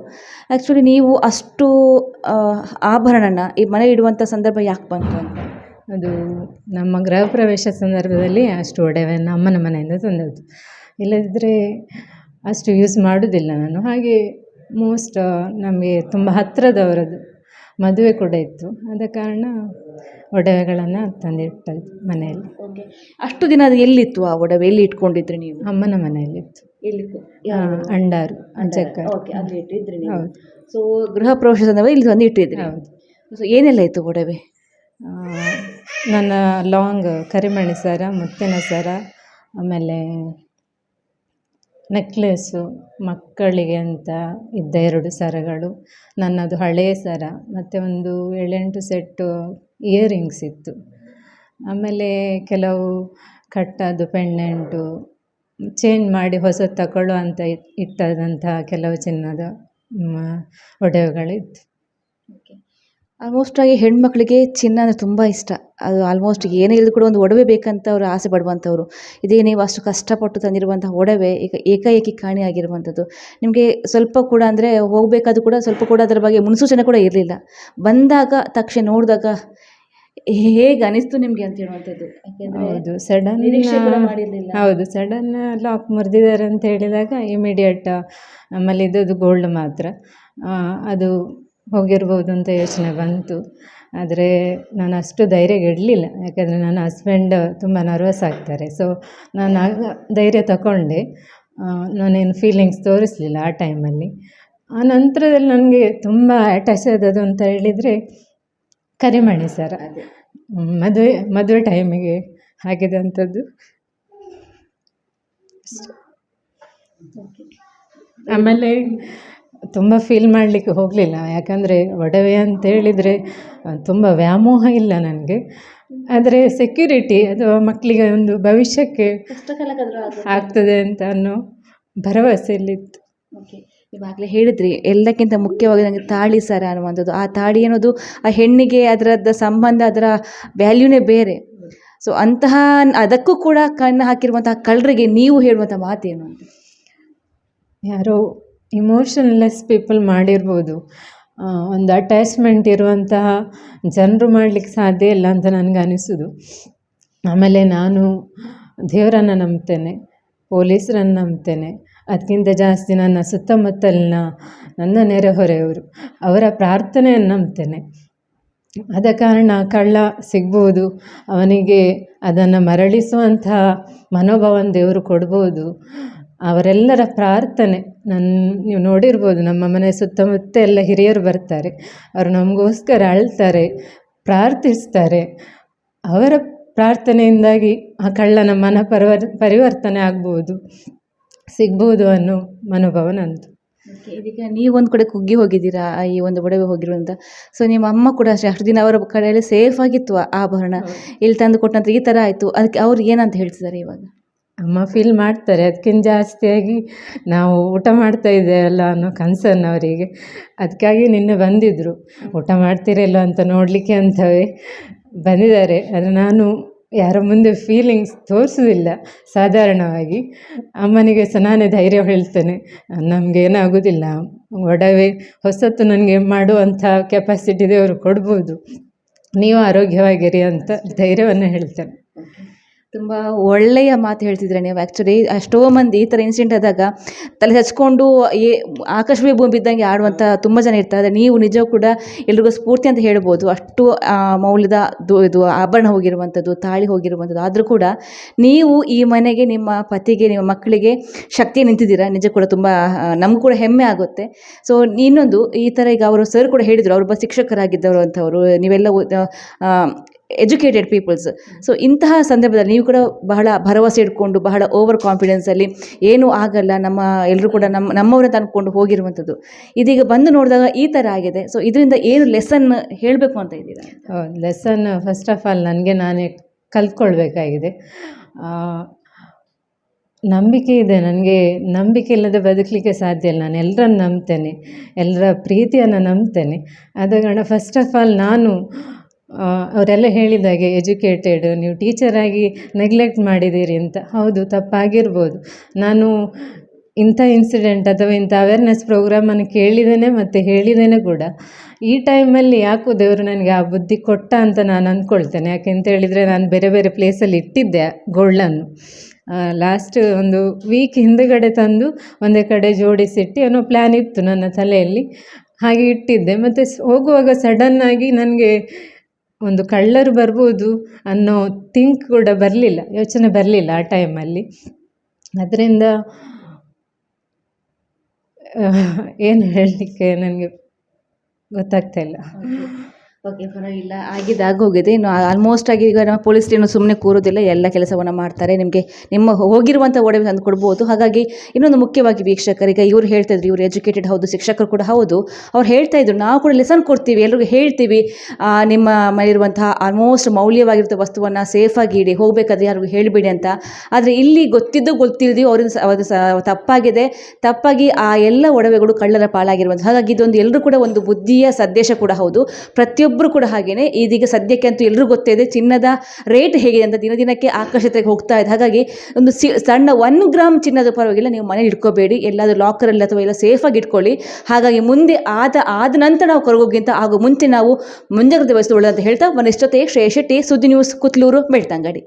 ಆ್ಯಕ್ಚುಲಿ ನೀವು ಅಷ್ಟು ಆಭರಣನ ಈ ಮನೆ ಇಡುವಂಥ ಸಂದರ್ಭ ಯಾಕೆ ಬಂತು ಅಂತ? ಅದು ನಮ್ಮ ಗೃಹ ಪ್ರವೇಶ ಸಂದರ್ಭದಲ್ಲಿ ಅಷ್ಟು ಒಡವೆಯನ್ನು ಅಮ್ಮನ ಮನೆಯಿಂದ ತಂದದ್ದು. ಇಲ್ಲದಿದ್ದರೆ ಅಷ್ಟು ಯೂಸ್ ಮಾಡೋದಿಲ್ಲ ನಾನು. ಹಾಗೆ ಮೋಸ್ಟ್ ನಮಗೆ ತುಂಬ ಹತ್ತಿರದವರದ್ದು ಮದುವೆ ಕೂಡ ಇತ್ತು. ಆದ ಕಾರಣ ಒಡವೆಗಳನ್ನು ತಂದಿಟ್ಟದ್ದು ಮನೆಯಲ್ಲಿ. ಓಕೆ ಅಷ್ಟು ದಿನ ಅದು ಎಲ್ಲಿತ್ತು? ಆ ಒಡವೆ ಎಲ್ಲಿ ಇಟ್ಕೊಂಡಿದ್ರಿ ನೀವು? ಅಮ್ಮನ ಮನೆಯಲ್ಲಿತ್ತು ಎಲ್ಲಿ ಅಂಡಾರು ಅಜ್ಜಕ್ಕ ಓಕೆ ಅಲ್ಲಿ ಇಟ್ಟಿದ್ರಿ ನೀವು. ಹೌದು. ಸೊ ಗೃಹ ಪ್ರವೇಶ ಸಂದರ್ಭದಲ್ಲಿ ಇಲ್ಲಿ ತಂದು ಇಟ್ಟಿದ್ರಿ ಹೌದು. ಸೊ ಏನೆಲ್ಲ ಇತ್ತು ಒಡವೆ? ಆ, ನನ್ನ ಲಾಂಗ್ ಕರಿಮಣಿ ಸರ ಮುತ್ತಿನ ಸರ ಆಮೇಲೆ ನೆಕ್ಲೇಸು ಮಕ್ಕಳಿಗೆ ಅಂತ ಇದ್ದ ಎರಡು ಸರಗಳು. ನನ್ನದು ಹಳೆಯ ಸರ ಮತ್ತು ಒಂದು ಏಳೆಂಟು ಸೆಟ್ಟು ಇಯರಿಂಗ್ಸ್ ಇತ್ತು. ಆಮೇಲೆ ಕೆಲವು ಕಟ್ಟದು ಪೆಂಡೆಂಟು ಚೇಂಜ್ ಮಾಡಿ ಹೊಸದು ತಗೊಳ್ಳೋ ಅಂತ ಇಟ್ಟದಂತಹ ಕೆಲವು ಚಿನ್ನದ ಒಡವೆಗಳಿತ್ತು. ಆಲ್ಮೋಸ್ಟ್ ಆಗಿ ಹೆಣ್ಮಕ್ಳಿಗೆ ಚಿನ್ನ ಅಂದರೆ ತುಂಬ ಇಷ್ಟ. ಅದು ಆಲ್ಮೋಸ್ಟ್ ಏನೇ ಇಲ್ಲದ ಕೂಡ ಒಂದು ಒಡವೆ ಬೇಕಂತ ಅವರು ಆಸೆ ಪಡುವಂಥವ್ರು ಇದೇ ನೀವು ಅಷ್ಟು ಕಷ್ಟಪಟ್ಟು ತಂದಿರುವಂಥ ಒಡವೆ ಈಗ ಏಕಾಏಕಿ ಕಾಣೆಯಾಗಿರುವಂಥದ್ದು ನಿಮಗೆ ಸ್ವಲ್ಪ ಕೂಡ ಅಂದರೆ ಹೋಗಬೇಕಾದ್ರೂ ಕೂಡ ಸ್ವಲ್ಪ ಕೂಡ ಅದರ ಬಗ್ಗೆ ಮುನ್ಸೂಚನೆ ಕೂಡ ಇರಲಿಲ್ಲ. ಬಂದಾಗ ತಕ್ಷಣ ನೋಡಿದಾಗ ಹೇಗೆ ಅನಿಸ್ತು ನಿಮಗೆ ಅಂತ ಹೇಳುವಂಥದ್ದು? ಯಾಕೆಂದರೆ ಹೌದು ಸಡನ್ ಹೌದು ಸಡನ್ ಲಾಕ್ ಮುರಿದಿದ್ದಾರೆ ಅಂತ ಹೇಳಿದಾಗ ಇಮಿಡಿಯೇಟ್ ಆಮೇಲೆ ಇದ್ದದ್ದು ಗೋಲ್ಡ್ ಮಾತ್ರ. ಅದು ಹೋಗಿರ್ಬೋದು ಅಂತ ಯೋಚನೆ ಬಂತು. ಆದರೆ ನಾನು ಅಷ್ಟು ಧೈರ್ಯಗೆಡಲಿಲ್ಲ ಯಾಕೆಂದರೆ ನನ್ನ ಹಸ್ಬೆಂಡ್ ತುಂಬ ನರ್ವಸ್ ಆಗ್ತಾರೆ. ಸೊ ನಾನು ಆಗ ಧೈರ್ಯ ತಗೊಂಡೆ ನಾನೇನು ಫೀಲಿಂಗ್ಸ್ ತೋರಿಸಲಿಲ್ಲ ಆ ಟೈಮಲ್ಲಿ ಆ ನಂತರದಲ್ಲಿ ನನಗೆ ತುಂಬ ಅಟ್ಯಾಚ್ ಆದದ್ದು ಅಂತ ಹೇಳಿದರೆ ಕರಿಮಣಿ ಸರ್ ಮದುವೆ ಮದುವೆ ಟೈಮಿಗೆ ಆಗಿದಂಥದ್ದು ಆಮೇಲೆ ತುಂಬ ಫೀಲ್ ಮಾಡಲಿಕ್ಕೆ ಹೋಗಲಿಲ್ಲ. ಯಾಕಂದರೆ ಒಡವೆ ಅಂತ ಹೇಳಿದರೆ ತುಂಬ ವ್ಯಾಮೋಹ ಇಲ್ಲ ನನಗೆ. ಆದರೆ ಸೆಕ್ಯೂರಿಟಿ ಅಥವಾ ಮಕ್ಕಳಿಗೆ ಒಂದು ಭವಿಷ್ಯಕ್ಕೆ ಆಗ್ತದೆ ಅಂತ ಅನ್ನೋ ಭರವಸೆಯಲ್ಲಿತ್ತು. ಓಕೆ ಇವಾಗಲೇ ಹೇಳಿದ್ರಿ ಎಲ್ಲಕ್ಕಿಂತ ಮುಖ್ಯವಾಗಿ ನನಗೆ ತಾಳಿ ಸರ ಅನ್ನುವಂಥದ್ದು. ಆ ತಾಳಿ ಅನ್ನೋದು ಆ ಹೆಣ್ಣಿಗೆ ಅದರದ್ದು ಸಂಬಂಧ ಅದರ ವ್ಯಾಲ್ಯೂನೇ ಬೇರೆ. ಸೊ ಅಂತಹ ಅದಕ್ಕೂ ಕೂಡ ಕಣ್ಣು ಹಾಕಿರುವಂತಹ ಕಳ್ಳರಿಗೆ ನೀವು ಹೇಳುವಂಥ ಮಾತೇನು ಅಂತ? ಯಾರೋ ಇಮೋಷನ್ಲೆಸ್ ಪೀಪಲ್ ಮಾಡಿರ್ಬೋದು. ಒಂದು ಅಟ್ಯಾಚ್ಮೆಂಟ್ ಇರುವಂತಹ ಜನರು ಮಾಡಲಿಕ್ಕೆ ಸಾಧ್ಯ ಇಲ್ಲ ಅಂತ ನನಗೆ ಅನಿಸೋದು. ಆಮೇಲೆ ನಾನು ದೇವರನ್ನು ನಂಬ್ತೇನೆ, ಪೊಲೀಸರನ್ನು ನಂಬ್ತೇನೆ ಅದಕ್ಕಿಂತ ಜಾಸ್ತಿ ನನ್ನ ಸುತ್ತಮುತ್ತಲಿನ ನನ್ನ ನೆರೆಹೊರೆಯವರು ಅವರ ಪ್ರಾರ್ಥನೆಯನ್ನು ನಂಬ್ತೇನೆ. ಆದ ಕಾರಣ ಕಳ್ಳ ಸಿಗ್ಬೋದು, ಅವನಿಗೆ ಅದನ್ನು ಮರಳಿಸುವಂತಹ ಮನೋಭಾವನ ದೇವರು ಕೊಡ್ಬೋದು. ಅವರೆಲ್ಲರ ಪ್ರಾರ್ಥನೆ. ನನ್ನ ನೀವು ನೋಡಿರ್ಬೋದು ನಮ್ಮ ಮನೆ ಸುತ್ತಮುತ್ತ ಎಲ್ಲ ಹಿರಿಯರು ಬರ್ತಾರೆ. ಅವರು ನಮಗೋಸ್ಕರ ಅಳ್ತಾರೆ ಪ್ರಾರ್ಥಿಸ್ತಾರೆ. ಅವರ ಪ್ರಾರ್ಥನೆಯಿಂದಾಗಿ ಆ ಕಳ್ಳನ ಮನ ಪರಿವರ್ ಪರಿವರ್ತನೆ ಆಗ್ಬೋದು. ಸಿಗ್ಬೋದು ಅನ್ನೋ ಮನೋಭಾವ ನಂದು. ಇದೀಗ ನೀವು ಒಂದು ಕಡೆ ಕುಗ್ಗಿ ಹೋಗಿದ್ದೀರಾ? ಈ ಒಂದು ಒಡವೆ ಹೋಗಿರುವಂತ. ಸೊ ನಿಮ್ಮ ಅಮ್ಮ ಕೂಡ ಅಷ್ಟೇ ಅಷ್ಟು ದಿನ ಅವರ ಕಡೆಯಲ್ಲಿ ಸೇಫ್ ಆಗಿತ್ತು ಆಭರಣ. ಇಲ್ಲಿ ತಂದು ಕೊಟ್ಟಂತ ಈ ಥರ ಆಯಿತು. ಅದಕ್ಕೆ ಅವ್ರು ಏನಂತ ಹೇಳ್ತಿದ್ದಾರೆ ಇವಾಗ? ಅಮ್ಮ ಫೀಲ್ ಮಾಡ್ತಾರೆ. ಅದಕ್ಕಿಂತ ಜಾಸ್ತಿಯಾಗಿ ನಾವು ಊಟ ಮಾಡ್ತಾ ಇದ್ದೇವಲ್ಲ ಅನ್ನೋ ಕನ್ಸರ್ನ್ ಅವರಿಗೆ. ಅದಕ್ಕಾಗಿ ನಿನ್ನೆ ಬಂದಿದ್ದರು ಊಟ ಮಾಡ್ತೀರಿಲ್ಲ ಅಂತ ನೋಡಲಿಕ್ಕೆ ಅಂತವೇ ಬಂದಿದ್ದಾರೆ. ಆದರೆ ನಾನು ಯಾರ ಮುಂದೆ ಫೀಲಿಂಗ್ಸ್ ತೋರಿಸೋದಿಲ್ಲ ಸಾಧಾರಣವಾಗಿ. ಅಮ್ಮನಿಗೆ ಸಹ ನಾನೇ ಧೈರ್ಯ ಹೇಳ್ತೇನೆ. ನಮಗೆ ಏನಾಗೋದಿಲ್ಲ. ಒಡವೆ ಹೊಸತ್ತು ನನಗೆ ಮಾಡುವಂಥ ಕೆಪಾಸಿಟಿ ದೇವರು ಕೊಡ್ಬೋದು. ನೀವು ಆರೋಗ್ಯವಾಗಿರಿ ಅಂತ ಧೈರ್ಯವನ್ನು ಹೇಳ್ತೇನೆ. ತುಂಬ ಒಳ್ಳೆಯ ಮಾತು ಹೇಳ್ತಿದ್ರೆ ನೀವು. ಆ್ಯಕ್ಚುಲಿ ಎಷ್ಟೋ ಮಂದಿ ಈ ಥರ ಇನ್ಸಿಡೆಂಟ್ ಆದಾಗ ತಲೆ ಹಚ್ಕೊಂಡು ಏ ಆಕಾಶವೇ ಭೂಮಿ ಬಿದ್ದಂಗೆ ಆಡುವಂಥ ತುಂಬ ಜನ ಇರ್ತಾರೆ. ನೀವು ನಿಜವೂ ಕೂಡ ಎಲ್ರಿಗೂ ಸ್ಫೂರ್ತಿ ಅಂತ ಹೇಳ್ಬೋದು. ಅಷ್ಟು ಮೌಲ್ಯದ ಇದು ಆಭರಣ ಹೋಗಿರುವಂಥದ್ದು ತಾಳಿ ಹೋಗಿರುವಂಥದ್ದು ಆದರೂ ಕೂಡ ನೀವು ಈ ಮನೆಗೆ ನಿಮ್ಮ ಪತಿಗೆ, ನಿಮ್ಮ ಮಕ್ಕಳಿಗೆ ಶಕ್ತಿ ನಿಂತಿದ್ದೀರಾ? ನಿಜ ಕೂಡ ತುಂಬ ನಮಗೂ ಕೂಡ ಹೆಮ್ಮೆ ಆಗುತ್ತೆ. ಸೊ ಇನ್ನೊಂದು ಈ ಥರ ಈಗ ಅವರು ಸರ್ ಕೂಡ ಹೇಳಿದರು. ಅವರೊಬ್ಬ ಶಿಕ್ಷಕರಾಗಿದ್ದವರು ಅಂಥವರು ನೀವೆಲ್ಲ ಎಜುಕೇಟೆಡ್ ಪೀಪಲ್ಸ್ ಸೊ ಇಂತಹ ಸಂದರ್ಭದಲ್ಲಿ ನೀವು ಕೂಡ ಬಹಳ ಭರವಸೆ ಇಟ್ಕೊಂಡು ಬಹಳ ಓವರ್ ಕಾನ್ಫಿಡೆನ್ಸಲ್ಲಿ ಏನೂ ಆಗಲ್ಲ ನಮ್ಮ ಎಲ್ಲರೂ ಕೂಡ ನಮ್ಮ ನಮ್ಮವರೇ ತಂದ್ಕೊಂಡು ಹೋಗಿರುವಂಥದ್ದು. ಇದೀಗ ಬಂದು ನೋಡಿದಾಗ ಈ ಥರ ಆಗಿದೆ. ಸೊ ಇದರಿಂದ ಏನು ಲೆಸನ್ ಹೇಳಬೇಕು ಅಂತ ಇದ್ದೀರಾ? ಲೆಸನ್ ಫಸ್ಟ್ ಆಫ್ ಆಲ್ ನನಗೆ ನಾನೇ ಕಲ್ತ್ಕೊಳ್ಬೇಕಾಗಿದೆ. ನಂಬಿಕೆ ಇದೆ ನನಗೆ ನಂಬಿಕೆ ಇಲ್ಲದೆ ಬದುಕಲಿಕ್ಕೆ ಸಾಧ್ಯ ಇಲ್ಲ. ನಾನು ಎಲ್ಲರನ್ನು ನಂಬ್ತೇನೆ ಎಲ್ಲರ ಪ್ರೀತಿಯನ್ನು ನಂಬ್ತೇನೆ. ಆದ ಕಾರಣ ಫಸ್ಟ್ ಆಫ್ ಆಲ್ ನಾನು ಅವರೆಲ್ಲ ಹೇಳಿದಾಗೆ ಎಜುಕೇಟೆಡ್ ನೀವು ಟೀಚರಾಗಿ ನೆಗ್ಲೆಕ್ಟ್ ಮಾಡಿದ್ದೀರಿ ಅಂತ. ಹೌದು, ತಪ್ಪಾಗಿರ್ಬೋದು. ನಾನು ಇಂಥ ಇನ್ಸಿಡೆಂಟ್ ಅಥವಾ ಇಂಥ ಅವೇರ್ನೆಸ್ ಪ್ರೋಗ್ರಾಮನ್ನು ಕೇಳಿದ್ದೇನೆ ಮತ್ತು ಹೇಳಿದ್ದೇನೆ ಕೂಡ. ಈ ಟೈಮಲ್ಲಿ ಯಾಕೋ ದೇವರು ನನಗೆ ಆ ಬುದ್ಧಿ ಕೊಟ್ಟ ಅಂತ ನಾನು ಅಂದ್ಕೊಳ್ತೇನೆ. ಯಾಕೆಂತ ಹೇಳಿದರೆ ನಾನು ಬೇರೆ ಬೇರೆ ಪ್ಲೇಸಲ್ಲಿ ಇಟ್ಟಿದ್ದೆ ಗೋಲ್ಡನ್ನು ಲಾಸ್ಟ್ ಒಂದು ವೀಕ್ ಹಿಂದುಗಡೆ ತಂದು ಒಂದೇ ಕಡೆ ಜೋಡಿಸಿಟ್ಟು ಏನೋ ಪ್ಲ್ಯಾನ್ ಇತ್ತು ನನ್ನ ತಲೆಯಲ್ಲಿ. ಹಾಗೆ ಇಟ್ಟಿದ್ದೆ. ಮತ್ತು ಹೋಗುವಾಗ ಸಡನ್ನಾಗಿ ನನಗೆ ಒಂದು ಕಳ್ಳರು ಬರ್ಬೋದು ಅನ್ನೋ ಥಿಂಕ್ ಕೂಡ ಬರಲಿಲ್ಲ, ಯೋಚನೆ ಬರಲಿಲ್ಲ ಆ ಟೈಮಲ್ಲಿ ಅದರಿಂದ ಏನು ಹೇಳಲಿಕ್ಕೆ ನನಗೆ ಗೊತ್ತಾಗ್ತಾ ಇಲ್ಲ. ಓಕೆ, ಪರವಾಗಿಲ್ಲ. ಆಗಿದ್ದು ಆಗೋಗಿದೆ. ಇನ್ನು ಆಲ್ಮೋಸ್ಟ್ ಆಗಿ ಈಗ ನಮ್ಮ ಪೊಲೀಸ್ ಏನು ಸುಮ್ಮನೆ ಕೂರೋದಿಲ್ಲ. ಎಲ್ಲ ಕೆಲಸವನ್ನು ಮಾಡ್ತಾರೆ. ನಿಮಗೆ ನಿಮ್ಮ ಹೋಗಿರುವಂಥ ಒಡವೆ ತಂದು ಕೊಡ್ಬೋದು. ಹಾಗಾಗಿ ಇನ್ನೊಂದು ಮುಖ್ಯವಾಗಿ ವೀಕ್ಷಕರಿಗೆ ಇವರು ಹೇಳ್ತಾ ಇದ್ರು, ಇವರು ಎಜುಕೇಟೆಡ್ ಹೌದು, ಶಿಕ್ಷಕರು ಕೂಡ ಹೌದು. ಅವ್ರು ಹೇಳ್ತಾ ಇದ್ರು, ನಾವು ಕೂಡ ಲೆಸನ್ ಕೊಡ್ತೀವಿ, ಎಲ್ರಿಗೂ ಹೇಳ್ತೀವಿ. ನಿಮ್ಮ ಮನೆಯಿರುವಂತಹ ಆಲ್ಮೋಸ್ಟ್ ಮೌಲ್ಯವಾಗಿರುವಂಥ ವಸ್ತುವನ್ನು ಸೇಫಾಗಿ ಇಡಿ. ಹೋಗಬೇಕಾದ್ರೆ ಯಾರಿಗೂ ಹೇಳಿಬಿಡಿ ಅಂತ. ಆದರೆ ಇಲ್ಲಿ ಗೊತ್ತಿದ್ದು ಗೊತ್ತಿಲ್ದಿ ಅವರಿಂದ ಸ ತಪ್ಪಾಗಿದೆ. ತಪ್ಪಾಗಿ ಆ ಎಲ್ಲ ಒಡವೆಗಳು ಕಳ್ಳರ ಪಾಲಾಗಿರುವಂಥ ಹಾಗಾಗಿ ಇದೊಂದು ಎಲ್ಲರೂ ಕೂಡ ಒಂದು ಬುದ್ಧಿಯ ಸಂದೇಶ ಕೂಡ ಹೌದು. ಪ್ರತಿಯೊಬ್ಬರು ಕೂಡ ಹಾಗೇನೆ. ಇದೀಗ ಸದ್ಯಕ್ಕೆ ಅಂತೂ ಎಲ್ಲರೂ ಗೊತ್ತಿದೆ ಚಿನ್ನದ ರೇಟ್ ಹೇಗಿದೆ ಅಂತ ದಿನ ದಿನಕ್ಕೆ ಆಕರ್ಷತೆಗೆ ಹೋಗ್ತಾ ಇದೆ. ಹಾಗಾಗಿ ಒಂದು ಸಿ, ಸಣ್ಣ ಒನ್ ಗ್ರಾಮ್ ಚಿನ್ನದ ಪರವಾಗಿಲ್ಲ, ನೀವು ಮನೇಲಿ ಇಟ್ಕೋಬೇಡಿ. ಎಲ್ಲಾದರೂ ಲಾಕರಲ್ಲಿ ಅಥವಾ ಎಲ್ಲ ಸೇಫಾಗಿ ಇಟ್ಕೊಳ್ಳಿ. ಹಾಗಾಗಿ ಮುಂದೆ ಆದ ಆದ ನಂತರ ನಾವು ಕೊರಗೋಗಿಂತ ಹಾಗೂ ಮುಂಚೆ ನಾವು ಮುಂಜಾಗ್ರತೆ ವಹಿಸಿಕೊಳ್ಳೋದು ಅಂತ ಹೇಳ್ತಾ ಮನೆಷ್ಟೊತ್ತೆ ಶ್ರೇಯ ಶೆಟ್ಟಿ ಸುದ್ದಿ ನ್ಯೂಸ್ ಕುತ್ಲೂರು, ಬೆಳ್ತಂಗಡಿ.